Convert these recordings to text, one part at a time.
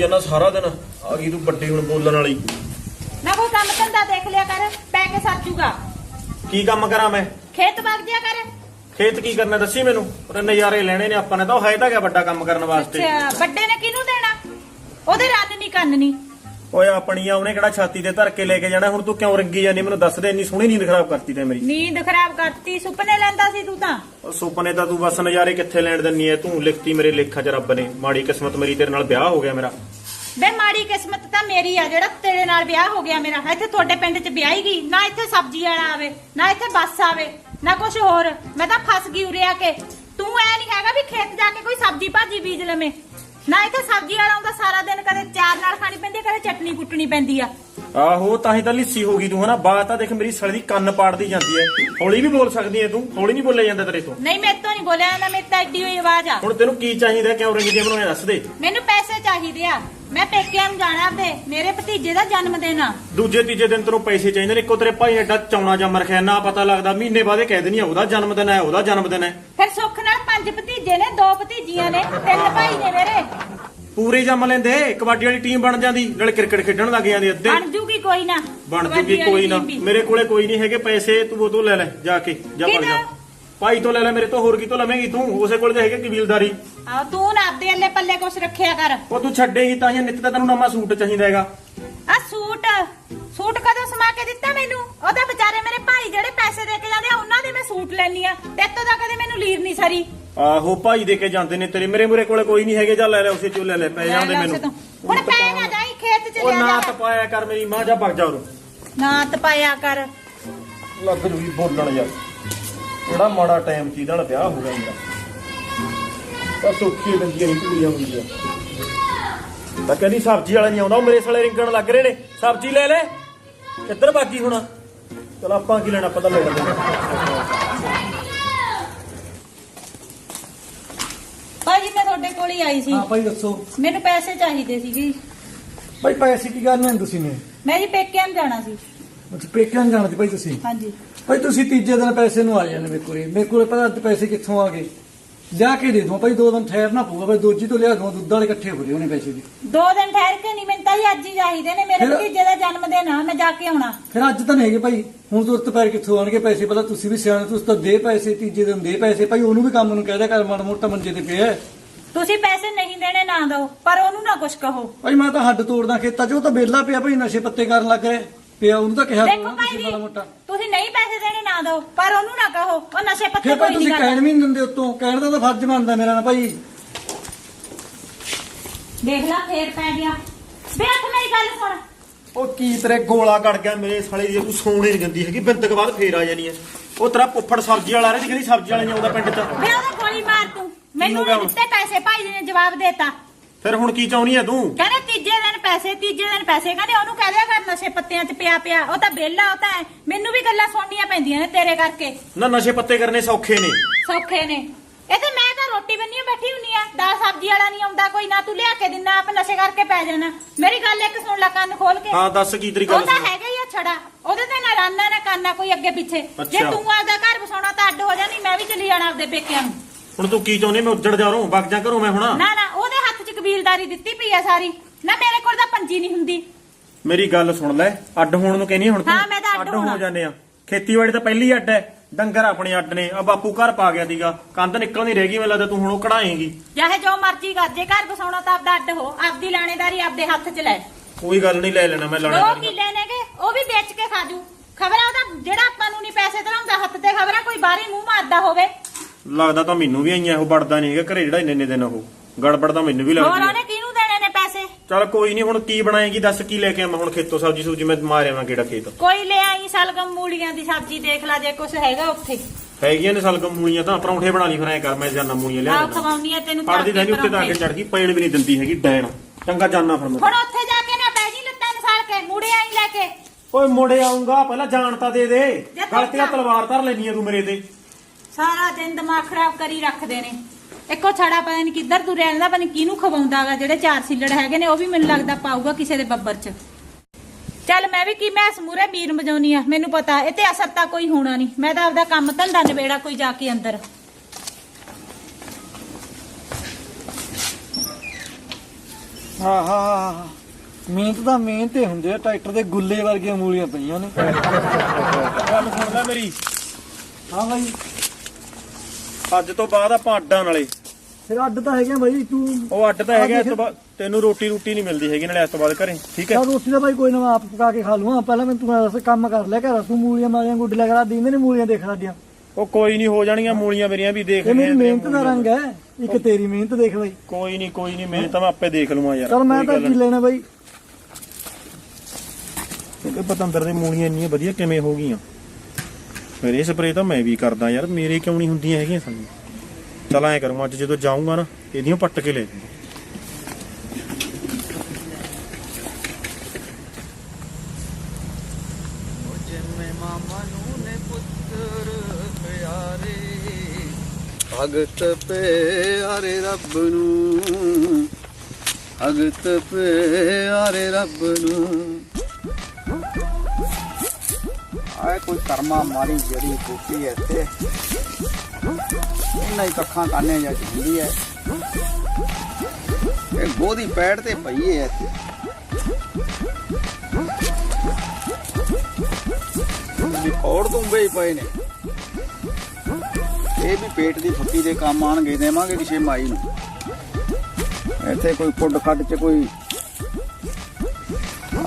ਜਾਂਦਾ ਸਾਰਾ ਦਿਨ। ਆ ਗਈ ਤੂੰ ਵੱਡੀ ਹੁਣ ਬੋਲਣ ਵਾਲੀ। ਨਾ ਕੋਈ ਕੰਮ ਧੰਦਾ ਦੇਖ ਲਿਆ ਕਰ ਪੈ ਕੇ ਸਾਚੂਗਾ ਕੀ ਕੰਮ ਕਰਾਂ ਮੈਂ? ਖੇਤ ਵਗ ਜਿਆ ਕਰ। ਖੇਤ ਕੀ ਕਰਨਾ ਦੱਸੀ ਮੈਨੂੰ? ਉਹਦੇ ਨਜ਼ਾਰੇ ਲੈਣੇ ਨੇ ਆਪਾਂ ਨੇ ਤਾਂ ਉਹ ਹੈ ਤਾਂ ਗਿਆ ਵੱਡਾ ਕੰਮ ਕਰਨ ਵਾਸਤੇ। ਅੱਛਾ ਵੱਡੇ ਨੇ ਕਿਹਨੂੰ ਦੇਣਾ? ਉਹਦੇ ਰੰਨ ਨਹੀਂ ਕੰਨ ਨਹੀਂ ਓਏ ਆਪਣੀਆਂ ਉਹਨੇ ਕਿਹੜਾ ਛਾਤੀ ਤੇ ਧਰ ਕੇ ਲੈ ਕੇ ਜਾਣਾ? ਹੁਣ ਤੂੰ ਕਿਉਂ ਰੰਗੀ ਜਾਂਦੀ ਮੈਨੂੰ ਦੱਸ ਦੇ ਇੰਨੀ ਸੋਹਣੀ ਨੀਂਦ ਖਰਾਬ ਕਰਤੀ ਤੇ ਮੇਰੀ। ਨੀਂਦ ਖਰਾਬ ਕਰਤੀ ਸੁਪਨੇ ਲੈਂਦਾ ਸੀ ਤੂੰ ਤਾਂ। ਉਹ ਸੁਪਨੇ ਤਾਂ ਤੂੰ ਬਸ ਨਜ਼ਾਰੇ ਕਿੱਥੇ ਲੈਣ ਦਿੰਨੀ ਐ? ਤੂੰ ਲਿਖਤੀ ਮੇਰੇ ਲੇਖਾਂ 'ਚ ਰੱਬ ਨੇ। ਮਾੜੀ ਕਿਸਮਤ ਮੇਰੀ ਤੇਰੇ ਨਾਲ ਵਿਆਹ ਹੋ ਗਿਆ ਮੇਰਾ। ਬੇ ਮਾੜੀ ਕਿਸਮਤ ਤਾਂ ਮੇਰੀ ਆ, ਜਿਹੜਾ ਤੇਰੇ ਨਾਲ ਵਿਆਹ ਹੋ ਗਿਆ ਮੇਰਾ। ਇੱਥੇ ਤੁਹਾਡੇ ਪਿੰਡ 'ਚ ਵਿਆਹੀ ਗਈ, ਨਾ ਇੱਥੇ ਸਬਜ਼ੀ ਵਾਲਾ ਆਵੇ, ਨਾ ਇੱਥੇ ਬੱਸ ਆਵੇ, ਨਾ ਕੁਝ ਹੋਰ। ਮੈਂ ਤਾਂ ਫਸ ਗਈ ਉਰੇ ਆ ਕੇ। ਤੂੰ ਐ ਨਹੀਂ ਹੈਗਾ ਵੀ ਖੇਤ ਜਾ ਕੇ ਕੋਈ ਸਬਜ਼ੀ ਭਾਜੀ ਬੀਜ ਲਵੇਂ। ਨਾ ਇੱਥੇ ਸਬਜ਼ੀ ਵਾਲਾ ਆਉਂਦਾ ਸਾਰਾ ਦਿਨ, ਕਦੇ ਚਾਰ ਨਾਲ ਖਾਣੀ ਪੈਂਦੀ ਕਦੇ ਚਟਨੀ ਕੁੱਟਣੀ ਪੈਂਦੀ ਆ। ਆਹੋ ਤਾਂ ਹੀ ਤਾਂ ਲਿੱਸੀ ਹੋ ਗਈ ਤੂੰ ਹਨਾ? ਬਾਤ ਤਾਂ ਦੇਖ ਮੇਰੀ ਸੜ ਦੀ ਕੰਨ ਪਾੜਦੀ ਜਾਂਦੀ ਐ। ਹੌਲੀ ਵੀ ਬੋਲ ਸਕਦੀ ਐ ਤੂੰ ਹੌਲੀ ਨਹੀਂ ਬੋਲਿਆ ਜਾਂਦਾ ਤੇਰੇ ਤੋਂ। ਨਹੀਂ ਮੇਰੇ ਤੋਂ ਨਹੀਂ ਬੋਲਿਆ ਜਾਂਦਾ ਮੇਰੇ ਤਾਂ ਐਡੀ ਹੋਈ ਆਵਾਜ਼ ਆ। ਹੁਣ ਤੈਨੂੰ ਕੀ ਚਾਹੀਦਾ ਕਿਉਂ ਰੰਗੀ ਜੇ ਇਹ ਦੱਸ ਦੇ। ਮੈਨੂੰ ਪੈਸੇ ਚਾਹੀਦੇ ਆ। ਮੈਂ ਪੇਕਿਆਂ ਨੂੰ ਜਾਣਾ ਆਪਦੇ ਮੇਰੇ ਭਤੀਜੇ ਦਾ ਜਨਮ ਦਿਨ ਆ। ਦੂਜੇ ਤੀਜੇ ਦਿਨ ਤੈਨੂੰ ਪੈਸੇ ਚਾਹੀਦੇ ਨੇ ਇੱਕੋ ਤੇਰੇ ਭਾਈ ਐਡਾ ਚੌਣਾ ਜੰਮ ਰਖਿਆ ਨਾ ਪਤਾ ਲੱਗਦਾ ਮਹੀਨੇ ਬਾਅਦ ਕਹਿ ਦੇਣੀ ਆ ਉਹਦਾ ਜਨਮ ਦਿਨ ਹੈ ਉਹਦਾ ਜਨਮ ਦਿਨ ਹੈ ਫਿਰ ਸੁੱਖ ਨਾਲ ਪੰਜ ਭਤੀਜੇ ਨੇ ਦੋ ਭਤੀਜੀਆਂ ਨੇ ਤਿੰਨ ਭਾਈ ਨੇ ਮੇਰੇ। ਪੂਰੇ ਜੰਮ ਲੈਂਦੇ ਕਬੱਡੀ ਵਾਲੀ ਟੀਮ ਬਣ ਜਾਂਦੀ ਨਾਲੇ ਕ੍ਰਿਕਟ ਖੇਡਣ ਲੱਗ ਜਾਂਦੇ ਅੱਧੇ। ਬਣ ਜੂਗੀ ਕੋਈ ਨਾ ਬਣ ਜੂਗੀ ਕੋਈ ਨਾ। ਮੇਰੇ ਕੋਲੇ ਕੋਈ ਨਹੀਂ ਹੈਗੇ ਪੈਸੇ ਤੂੰ ਉਹ ਤੋਂ ਲੈ ਲੈ ਜਾ ਕੇ ਜਾ ਭੱਜ ਜਾ? ਭਾਈ ਤੋਂ ਲੈ ਲੈ ਮੇਰੇ ਤੋਂ ਹੋਰ ਕੀ ਤੋਂ ਲਵੇਂਗੀ ਤੂੰ? ਉਸੇ ਕੋਲ ਤਾਂ ਹੈਗੇ ਕਬੀਲਦਾਰੀ। ਆ ਤੂੰ ਨਾ ਆਪਦੇ ਅੱਲੇ ਪੱਲੇ ਕੁਛ ਰੱਖਿਆ ਕਰ। ਉਹ ਤੂੰ ਛੱਡੇਗੀ ਤਾਂ ਹੀ ਨਿੱਤ ਤਾਂ ਤੈਨੂੰ ਨਵਾਂ ਸੂਟ ਚਾਹੀਦਾ ਹੈਗਾ। ਆ ਸੂਟ। ਸੂਟ ਕਦੋਂ ਸਮਾ ਕੇ ਦਿੱਤਾ ਮੈਨੂੰ? ਉਹਦਾ ਵਿਚਾਰੇ ਮੇਰੇ ਭਾਈ ਜਿਹੜੇ ਪੈਸੇ ਦੇ ਕੇ ਜਾਂਦੇ ਆ ਉਹਨਾਂ ਦੇ ਮੈਂ ਸੂਟ ਲੈਣੀ ਆ। ਤੇ ਤੋਂ ਦਾ ਕਦੇ ਮੈਨੂੰ ਲੀਰ ਨਹੀਂ ਸਰੀ। ਆਹੋ ਭਾਈ ਦੇ ਕੇ ਜਾਂਦੇ ਨੇ ਤੇਰੇ। ਮੇਰੇ ਮੁਰੇ ਕੋਲੇ ਕੋਈ ਨਹੀਂ ਹੈਗੇ ਜਾ ਲੈ ਲੈ ਉਸੇ ਚੋਂ ਲੈ ਲੈ ਪੈ ਜਾਂਦੇ ਲੈ ਲੈ ਉਸੇ ਮੈਨੂੰ ਤੋਂ। ਹੁਣ ਪੈ ਨਾ ਜਾਈ ਖੇਤ ਚ ਉਹ ਲਿਆ ਨਾ ਜਾ। ਤਪਾਇਆ ਕਰ ਮੇਰੀ ਮਾਂ ਜਾ ਭੱਜ ਜਾ ਉਰੋਂ। ਨਾ ਤਪਾਇਆ ਕਰ। ਲੱਗ ਜੂਗੀ ਬੋਲਣ ਯਾਰ। ਕਿਹੜਾ ਮਾੜਾ ਟਾਈਮ ਸੀ ਇਹਦਾ ਨਾਲ ਵਿਆਹ ਹੋ ਗਿਆ ਮੇਰਾ। ਤਾਂ ਸੁੱਖੀ ਡੰਗੀਆਂ ਨਹੀਂ ਪੂਰੀਆਂ ਹੁੰਦੀਆਂ। ਤਾਂ ਕਹਿੰਦੀ ਸਬਜ਼ੀ ਵਾਲਾ ਨਹੀਂ ਆਉਂਦਾ ਉਹ ਮੇਰੇ ਸਾਲੇ ਰਿੰਗਣ ਲੱਗ ਰਹੇ ਨੇ। ਸਬਜ਼ੀ ਲੈ ਲੈ। ਕਿੱਧਰ ਬਾਕੀ ਹੁਣ? ਚਲ ਆਪਾਂ ਕੀ ਲੈਣਾ ਪਤਾ ਲੈ ਲੈਂਦੇ ਭਾਜੀ ਮੈਂ ਤੁਹਾਡੇ ਕੋਲ ਹੀ ਆਈ ਸੀ। ਹਾਂ ਭਾਈ ਦੱਸੋ। ਮੈਨੂੰ ਪੈਸੇ ਚਾਹੀਦੇ ਸੀਗੇ। ਭਾਈ ਪੈਸੇ ਕੀ ਕਰਨੇ ਨੇ ਤੁਸੀਂ ਨੇ? ਮੈਂ ਜੀ ਪੇਕਿਆਂ ਨੂੰ ਜਾਣਾ ਸੀ। ਅੱਛਾ ਪੇਕਿਆਂ ਨੂੰ ਜਾਣਾ ਸੀ ਭਾਈ ਤੁਸੀਂ? ਹਾਂਜੀ। ਭਾਈ ਤੁਸੀਂ ਤੀਜੇ ਦਿਨ ਪੈਸੇ ਨੂੰ ਆ ਜਾਂਦੇ ਮੇਰੇ ਕੋਲੇ। ਮੇਰੇ ਕੋਲੇ ਪਤਾ ਅੱਜ ਪੈਸੇ ਕਿੱਥੋਂ ਆ ਗਏ? ਲਿਆ ਕੇ ਦੇ ਦੂੰ ਭਾਈ ਦੋ ਦਿਨ ਠਹਿਰਨਾ ਪਊਗਾ ਭਾਈ ਦੋਜੀ ਤੋਂ ਲਿਆ ਦੂੰ ਦੁੱਧ ਵਾਲੇ ਇਕੱਠੇ ਹੋ ਰਹੇ ਉਹਨੇ ਪੈਸੇ ਵੀ ਦੋ ਦਿਨ ਠਹਿਰ ਕੇ ਨਹੀਂ ਮੈਨੂੰ ਤਾਂ ਜੀ ਅੱਜ ਹੀ ਚਾਹੀਦੇ ਨੇ ਮੇਰੇ ਫਿਰ- ਭਤੀਜੇ ਦਾ ਜਨਮ ਦਿਨ ਆ ਮੈਂ ਜਾ ਕੇ ਆਉਣਾ। ਫਿਰ ਅੱਜ ਤਾਂ ਨਹੀਂ ਹੈਗੇ ਭਾਈ ਹੁਣ ਤੁਰਤ ਪੈਰ ਕਿੱਥੋਂ ਆਣਗੇ ਪੈਸੇ? ਪਹਿਲਾਂ ਤੁਸੀਂ ਵੀ ਸਿਆਣੇ ਤੁਸੀਂ ਤਾਂ ਦੇ ਪੈਸੇ ਤੀਜੇ ਦਿਨ ਦੇ ਪੈਸੇ। ਭਾਈ ਉਹਨੂੰ ਵੀ ਕੰਮ ਨੂੰ ਕਹਿ ਦਿਆ ਕਰ ਮਾੜਾ ਮੋਟਾ ਮੰਜੇ ਤੇ ਪਿਆ ਹੈ। ਤੁਸੀਂ ਪੈਸੇ ਨਹੀਂ ਦੇਣੇ ਨਾ ਦਿਓ ਪਰ ਉਹਨੂੰ ਨਾ ਕੁਝ ਕਹੋ। ਭਾਈ ਮੈਂ ਤਾਂ ਹੱਡ ਤੋੜਦਾ ਖੇਤਾਂ 'ਚ ਉਹ ਤਾਂ ਬੇਲਾ ਪਿਆ ਭਾਈ ਨਸ਼ੇ ਪੱਤੇ ਕਰਨ ਲੱਗ ਰਿਹਾ ਪਿਆ ਉਹਨੂੰ ਤਾਂ ਕਿਹਾ ਕਰੋ ਦੇਖੋ ਨਾ ਭਾਈ ਤੁਸੀਂ ਜੀ ਮਾੜਾ ਮੋਟਾ। ਨਾ ਦਿਓ ਪਰ ਉਹਨੂੰ ਨਾ ਕਹੋ ਉਹ ਨਸ਼ੇ ਪੱਤੇ ਫਿਰ ਭਾਈ ਕੋਈ ਤੁਸੀਂ ਨਹੀਂ ਕਹਿਣ ਕਰਦਾ ਵੀ ਨਹੀਂ ਦਿੰਦੇ ਉਤੋਂ। ਕਹਿਣ ਦਾ ਤਾਂ ਫਰਜ਼ ਬਣਦਾ ਮੇਰਾ ਨਾ ਭਾਈ। ਦੇਖ ਲੈ ਫੇਰ ਪੈ ਗਿਆ। ਵੇਖ ਮੇਰੀ ਗੱਲ ਸੁਣ। ਉਹ ਕੀ ਤੇਰੇ ਗੋਲਾ ਕੱਢ ਗਿਆ ਮੇਰੇ ਸਾਲੇ ਜੇ ਤੂੰ ਸੌਣੇ ਨਹੀਂ ਦਿੰਦੀ ਹੈਗੀ। ਬਿੰਦਕ ਬਾਅਦ ਫੇਰ ਆ ਜਾਣੀ ਹੈ। ਉਹ ਤੇਰਾ ਪੁੱਫੜ ਸਬਜ਼ੀ ਵਾਲਾ ਰਹੀ ਕਹਿੰਦੀ ਸਬਜ਼ੀ ਵਾਲਾ ਨਹੀਂ ਆਉਂਦਾ ਪਿੰਡ 'ਚ। ਵੇ ਉਹਦੇ ਗੋਲੀ ਮਾਰ ਤੂੰ। ਮੈਨੂੰ ਹੋ ਗਿਆ ਨਹੀਂ ਦਿੱਤੇ ਪੈਸੇ ਭਾਈ ਜੀ ਨੇ ਜਵਾਬ ਦੇਤਾ। ਫਿਰ ਹੁਣ ਕੀ ਚਾਹੁੰਦੀ ਹੈ ਤੂੰ? ਕਹਿੰਦੇ ਤੀਜੇ ਦਿਨ ਪੈਸੇ ਤੀਜੇ ਦਿਨ ਪੈਸੇ। ਕਹਿੰਦੇ ਉਹਨੂੰ ਕਹਿ ਦਿਆ ਕਰ ਨਸ਼ੇ ਪੱਤਿਆਂ 'ਚ ਪਿਆ ਪਿਆ। ਉਹ ਤਾਂ ਬੇਲਾ ਉਹ ਤਾਂ ਹੈ। ਮੈਨੂੰ ਵੀ ਗੱਲਾਂ ਸੁਣਨੀਆਂ ਪੈਂਦੀਆਂ ਨੇ ਤੇਰੇ ਕਰਕੇ। ਨਾ ਨਸ਼ੇ ਪੱਤੇ ਕਰਨੇ ਸੌਖੇ ਨੇ। ਸੌਖੇ ਨੇ। ਇਹ ਤੇ ਮੈਂ ਤਾਂ ਰੋਟੀ ਬੰਨੀ ਬੈਠੀ ਹੁੰਨੀ ਆ। ਦਾਲ ਸਬਜ਼ੀ ਵਾਲਾ ਨਹੀਂ ਆਉਂਦਾ ਕੋਈ ਨਾ ਤੂੰ ਲਿਆ ਕੇ ਦਿੰਨਾ ਆਪ ਨਸ਼ੇ ਕਰਕੇ ਪੈ ਜਾਣਾ। ਮੇਰੀ ਗੱਲ ਇੱਕ ਸੁਣ ਲੈ ਕੰਨ ਖੋਲ ਕੇ। ਹਾਂ ਦੱਸ ਕੀ ਤੇਰੀ ਉਹ ਗੱਲ ਤਾਂ ਸੁਣ। ਹੈਗਾ ਹੀ ਆ ਛੜਾ। ਉਹਦੇ ਤੇ ਨਾ ਰਾਨਾ ਨਾ ਕਾਨਾ ਕੋਈ ਅੱਗੇ ਪਿੱਛੇ। ਜੇ ਅੱਛਾ। ਤੂੰ ਆਪਦਾ ਘਰ ਵਸਾਉਣਾ ਤਾਂ ਅੱਡ ਹੋ ਜਾਣੀ ਮੈਂ ਵੀ ਚਲੀ ਜਾਣਾ ਆਪਦੇ ਪੇਕਿਆਂ ਨੂੰ। ਹੁਣ ਤੂੰ ਕੀ ਚਾਹੁੰਦੀ ਮੈਂ ਉੱਜੜ ਜਾ ਰਹਾ ਵਗ ਜਾ ਘਰੋਂ ਮੈਂ ਹੁਣ। ਨਾ ਨਾ ਉਹਦੇ ਕਬੀਲਦਾਰੀ ਦਿੱਤੀ ਪਈ ਆ ਸਾਰੀ। ਨਾ ਮੇਰੇ ਕੋਲ ਤਾਂ ਪੰਜੀ ਨਹੀਂ ਹੁੰਦੀ। ਮੇਰੀ ਗੱਲ ਸੁਣ ਲੈ ਅੱਡ ਹੋਣ ਨੂੰ ਕਹਿੰਦੀ ਹੁਣ ਤੂੰ। ਹਾਂ, ਮੈਂ ਤਾਂ ਅੱਡ ਹੋ। ਜਾਂਦੇ ਆ। ਖੇਤੀਬਾੜੀ ਤਾਂ ਪਹਿਲੀ ਅੱਡ ਹੈ। ਡੰਗਰ ਆਪਣੇ ਅੱਡ ਨੇ। ਆ ਬਾਪੂ ਘਰ ਪਾ ਗਿਆ ਸੀਗਾ। ਕੰਧ ਨਿਕਲਦੀ ਰਹਿ ਗਈ ਮੈਨੂੰ ਲੱਗਦਾ ਤੂੰ ਹੁਣ ਉਹ ਕਢਾਏਂਗੀ। ਚਾਹੇ ਜੋ ਮਰਜ਼ੀ ਕਰ ਜੇ ਘਰ ਵਸਾਉਣਾ ਤਾਂ ਆਪਦਾ ਅੱਡ ਹੋ। ਆਪਦੀ ਲਾਣੇਦਾਰੀ ਆਪਦੇ ਹੱਥ 'ਚ ਲੈ। ਕੋਈ ਗੱਲ ਨਹੀਂ ਲੈ ਲੈਣਾ ਮੈਂ ਦੋ ਲਾਣਾ ਕਿੱਲੇ ਨੇਗੇ ਉਹ ਵੀ ਵੇਚ ਕੇ ਖਾਜੂ ਖਬਰਾਂ ਉਹਦਾ ਜਿਹੜਾ ਆਪਾਂ ਨੂੰ ਨਹੀਂ ਪੈਸੇ ਧਰਾਉਂਦਾ ਹੱਥ ਤੇ ਖਬਰਾਂ ਕੋਈ ਬਾਹਰੀ ਮੂੰਹ ਮਾਰਦਾ ਹੋਵੇ। ਲੱਗਦਾ ਤਾਂ ਮੈਨੂੰ ਵੀ ਆਈਆਂ ਉਹ ਵੜਦਾ ਨਹੀਂ ਹੈਗਾ। ਘਰੇ ਜਿਹੜਾ ਇੰਨੇ ਇੰਨੇ ਦਿਨ ਉਹ। ਗੜਬੜ ਤਾਂ ਮੈਨੂੰ ਵੀ ਹੋਰ ਲੱਗਦੀ ਹੈ ਕਿਹਨੂੰ ਦੇਣੇ ਨੇ ਪੈਸੇ? ਚੱਲ ਕੋਈ ਨਹੀਂ ਹੁਣ ਕੀ ਬਣਾਏਗੀ ਦੱਸ ਕੀ ਲੈ ਕੇ ਆਵਾਂ? ਹੁਣ ਖੇਤੋਂ ਸਬਜ਼ੀ ਸੂਜੀ ਮੈਂ ਮਾਰਿਆ ਵਾਂ ਕਿਹੜਾ ਖੇਤ? ਕੋਈ ਲੈ ਆਈ ਸਲਗਮ ਮੂਲੀਆਂ ਦੀ ਸਬਜ਼ੀ ਦੇਖ ਲੈ ਜੇ ਕੁਝ ਹੈਗਾ ਉੱਥੇ। ਹੈਗੀਆਂ ਨੇ ਸਲਗਮ ਮੂਲੀਆਂ ਤਾਂ ਪਰੌਂਠੇ ਬਣਾ ਲਈ ਫਿਰ ਐ ਕਰ ਮੈਂ ਜਾਨਾ ਮੂਲੀਆਂ ਲਿਆ ਆਹ ਖਵਾਉਣੀ ਆ ਤੈਨੂੰ ਪੜਦੀ ਤਾਂ ਨਹੀਂ ਉੱਤੇ ਤਾਂ ਆ ਕੇ। ਚੜ ਗਈ ਪੈਣ ਵੀ ਨਹੀਂ ਦਿੰਦੀ ਹੈਗੀ ਡੈਣ। ਚੰਗਾ ਜਾਨਾ ਫਿਰ ਮੈਂ। ਹੁਣ ਉੱਥੇ ਜਾ ਕੇ ਨਾ ਪੈ ਜੀ ਲੱਤਾਂ ਨੂੰ ਸਾਲ ਕੇ ਮੁੜੇ ਆਈ ਲੈ ਕੇ। ਓਏ ਮੁੰਡੇ ਆਉਂਗਾ ਪਹਿਲਾਂ ਜਾਣ ਤਾਂ ਦੇ ਦੇ। ਜੇ ਤੂੰ- ਤਲਵਾਰ ਧਰ ਲੈਣੀ ਆ ਤੂੰ ਮੇਰੇ ਤੇ। ਸਾਰਾ ਦਿਨ ਦਿਮਾਗ ਖਰਾਬ ਕਰੀ ਰੱਖਦੇ ਨੇ। ਇੱਕੋ ਛੜਾ ਪਤਾ ਨਹੀਂ ਕਿੱਧਰ ਤੁਰਿਆ ਜਾਂਦਾ ਪਤਾ ਨਹੀਂ ਕਿਹਨੂੰ ਖਵਾਉਂਦਾਗਾ ਜਿਹੜੇ ਚਾਰ ਸਿੱਲੜ ਹੈਗੇ ਨੇ ਉਹ ਵੀ ਮੈਨੂੰ ਲੱਗਦਾ ਪਾਊਗਾ ਕਿਸੇ ਦੇ ਬੱਬਰ 'ਚ। ਚੱਲ ਮੈਂ ਵੀ ਕੀ ਮੈਂ ਸਮੂਰੇ ਮੀਰ ਮਜਾਉਣੀ ਆ ਮੈਨੂੰ ਪਤਾ ਇਹ ਤੇ ਅਸਰ ਤਾਂ ਕੋਈ ਹੋਣਾ ਨਹੀਂ ਮੈਂ ਤਾਂ ਆਪਦਾ ਕੰਮ ਧੰਦਾ ਨਿਬੇੜਾ ਕੋਈ ਜਾ ਕੇ ਅੰਦਰ। ਹਾਂ ਹਾਂ। ਮਿਹਨਤ ਤਾਂ ਮਿਹਨਤ ਹੀ ਹੁੰਦੇ ਆ ਟਰੈਕਟਰ ਦੇ ਗੁੱਲੇ ਵਰਗੀਆਂ ਮੂਲੀਆਂ ਪਈਆਂ ਨੇ। ਗੱਲ ਸੁਣ ਲੈ ਮੇਰੀ। ਹਾਂ ਬਾਈ। ਅੱਜ ਤੋਂ ਬਾਅਦ ਆਪਾਂ ਅੱਡਾਂ ਨਾਲੇ। ਫਿਰ ਅੱਡ ਤਾਂ ਹੈਗੇ ਬਾਈ ਤੂੰ ਉਹ ਅੱਡ ਤਾਂ ਹੈਗਾ ਇਸ ਤੋਂ ਬਾਅਦ ਤੈਨੂੰ ਰੋਟੀ ਰੋਟੀ ਨਹੀਂ ਮਿਲਦੀ ਹੈਗੀ ਨਾਲੇ ਇਸ ਤੋਂ ਬਾਅਦ ਘਰੇ ਠੀਕ ਹੈ? ਚਲ ਰੋਟੀ ਦਾ ਬਾਈ ਕੋਈ ਨਾ ਮੈਂ ਆਪ ਪਕਾ ਕੇ ਖਾ ਲੂੰਗਾ। ਪਹਿਲਾਂ ਮੈਂ ਤੂੰ ਐਸਾ ਕੰਮ ਕਰ ਲਿਆ ਕਰ ਤੂੰ ਮੂਲੀਆਂ ਮਾਲੀਆਂ ਗੁੱਡ ਲਿਆ ਕਰ ਦੀਂਦੇ ਨੇ ਮੂਲੀਆਂ ਦੇਖ ਸਾਡੀਆਂ। ਉਹ ਕੋਈ ਨਹੀਂ ਹੋ ਜਾਣੀਆਂ ਮੂਲੀਆਂ ਮੇਰੀਆਂ ਵੀ ਦੇਖ ਇਹ ਮੇਰੀ ਮਿਹਨਤ ਦਾ ਰੰਗ ਹੈ ਇੱਕ ਤੇਰੀ ਮਿਹਨਤ ਦੇਖ ਬਾਈ। ਕੋਈ ਨਹੀਂ ਕੋਈ ਨਹੀਂ ਮੇਰੇ ਤਾਂ ਮੈਂ ਆਪੇ ਦੇਖ ਲਵਾਂ ਯਾਰ ਚਲ ਮੈਂ ਕੋਈ ਤਾਂ ਗੱਲ ਕੀ ਲੈਣਾ ਬਾਈ? ਨਹੀਂ। ਕਿ ਪਤੰਦਰ ਦੇ ਮੂਲੀਆਂ ਇੰਨੀਆਂ ਵਧੀਆ ਕਿਵੇਂ ਹੋ ਗਈਆਂ? ਮੇਰੇ ਸਪਰੇ ਤਾਂ ਮੈਂ ਵੀ ਕਰਦਾ ਯਾਰ ਮੇਰੇ ਕਿਉਂ ਨਹੀਂ ਹੁੰਦੀਆਂ ਹੈਗੀਆਂ ਸਾਨੂੰ? ਚਲ ਐ ਕਰੂੰ ਅੱਜ ਜਦੋਂ ਜਾਊਂਗਾ ਨਾ ਇਹਦੀਆਂ ਪੱਟ ਕੇ ਲੈ ਜਾਊਂਗਾ ਪੁੱਤਰ ਪਿਆਰੇ ਰੱਬ ਨੂੰ। ਭਗਤ ਪਿਆਰੇ ਰੱਬ ਨੂੰ। ਆਏ ਕੋਈ ਕਰਮਾ ਮਾਰੀ ਜਿਹੜੀ ਬੂਟੀ ਐ ਤੇ ਇਹਨਾਂ ਹੀ ਕੱਖਾਂ ਕਾਨੇ ਜਾਂ ਹੁੰਦੀ ਐ ਇਹ ਗੋਦੀ ਪੈੜ ਤੇ ਪਈ ਐ ਇੱਥੇ। ਵੀ ਔੜ ਤੁੰਬੇ ਹੀ ਪਏ ਨੇ। ਇਹ ਵੀ ਪੇਟ ਦੀ ਫੱਕੀ ਦੇ ਕੰਮ ਆਣਗੇ ਦੇਵਾਂਗੇ ਕਿਸੇ ਮਾਈ ਨੂੰ। ਇੱਥੇ ਕੋਈ ਫੁੱਡ ਖੱਡ ਚ ਕੋਈ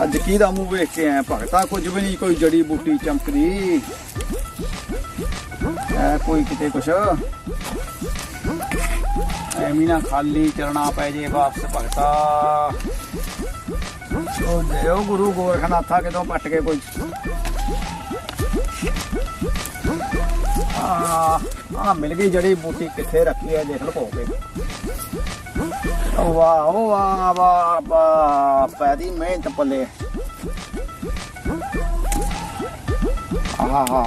ਅੱਜ ਕੀ ਦਾ ਮੂੰਹ ਵੇਖ ਕੇ ਆਇਆ? ਭਗਤਾ ਕੁਝ ਵੀ ਨਹੀਂ, ਕੋਈ ਜੜੀ ਬੂਟੀ ਚਮਕਦੀ। ਐ ਕੋਈ ਕਿਤੇ ਕੁਛ ਐਵੇਂ ਨਾ ਖਾਲੀ ਚਰਣਾ ਪੈ ਜੇ ਵਾਪਸ ਭਗਤਾ। ਉਹ ਦੇਓ ਗੁਰੂ ਗੋਰਖਨਾਥਾ ਕਿਤੋਂ ਪੱਟ ਕੇ ਕੋਈ। ਆ ਆ ਮਿਲ ਗਈ ਜੜੀ ਬੂਟੀ ਕਿੱਥੇ ਰੱਖੀ ਹੈ ਦੇਖ ਲਓ ਕੇ ਓ ਵਾਹ ਵਾਹ ਵਾਹ ਵਾਹ ਪੈਦੀ ਮਿਹਨਤ ਪੱਲੇ। ਆਹਾ,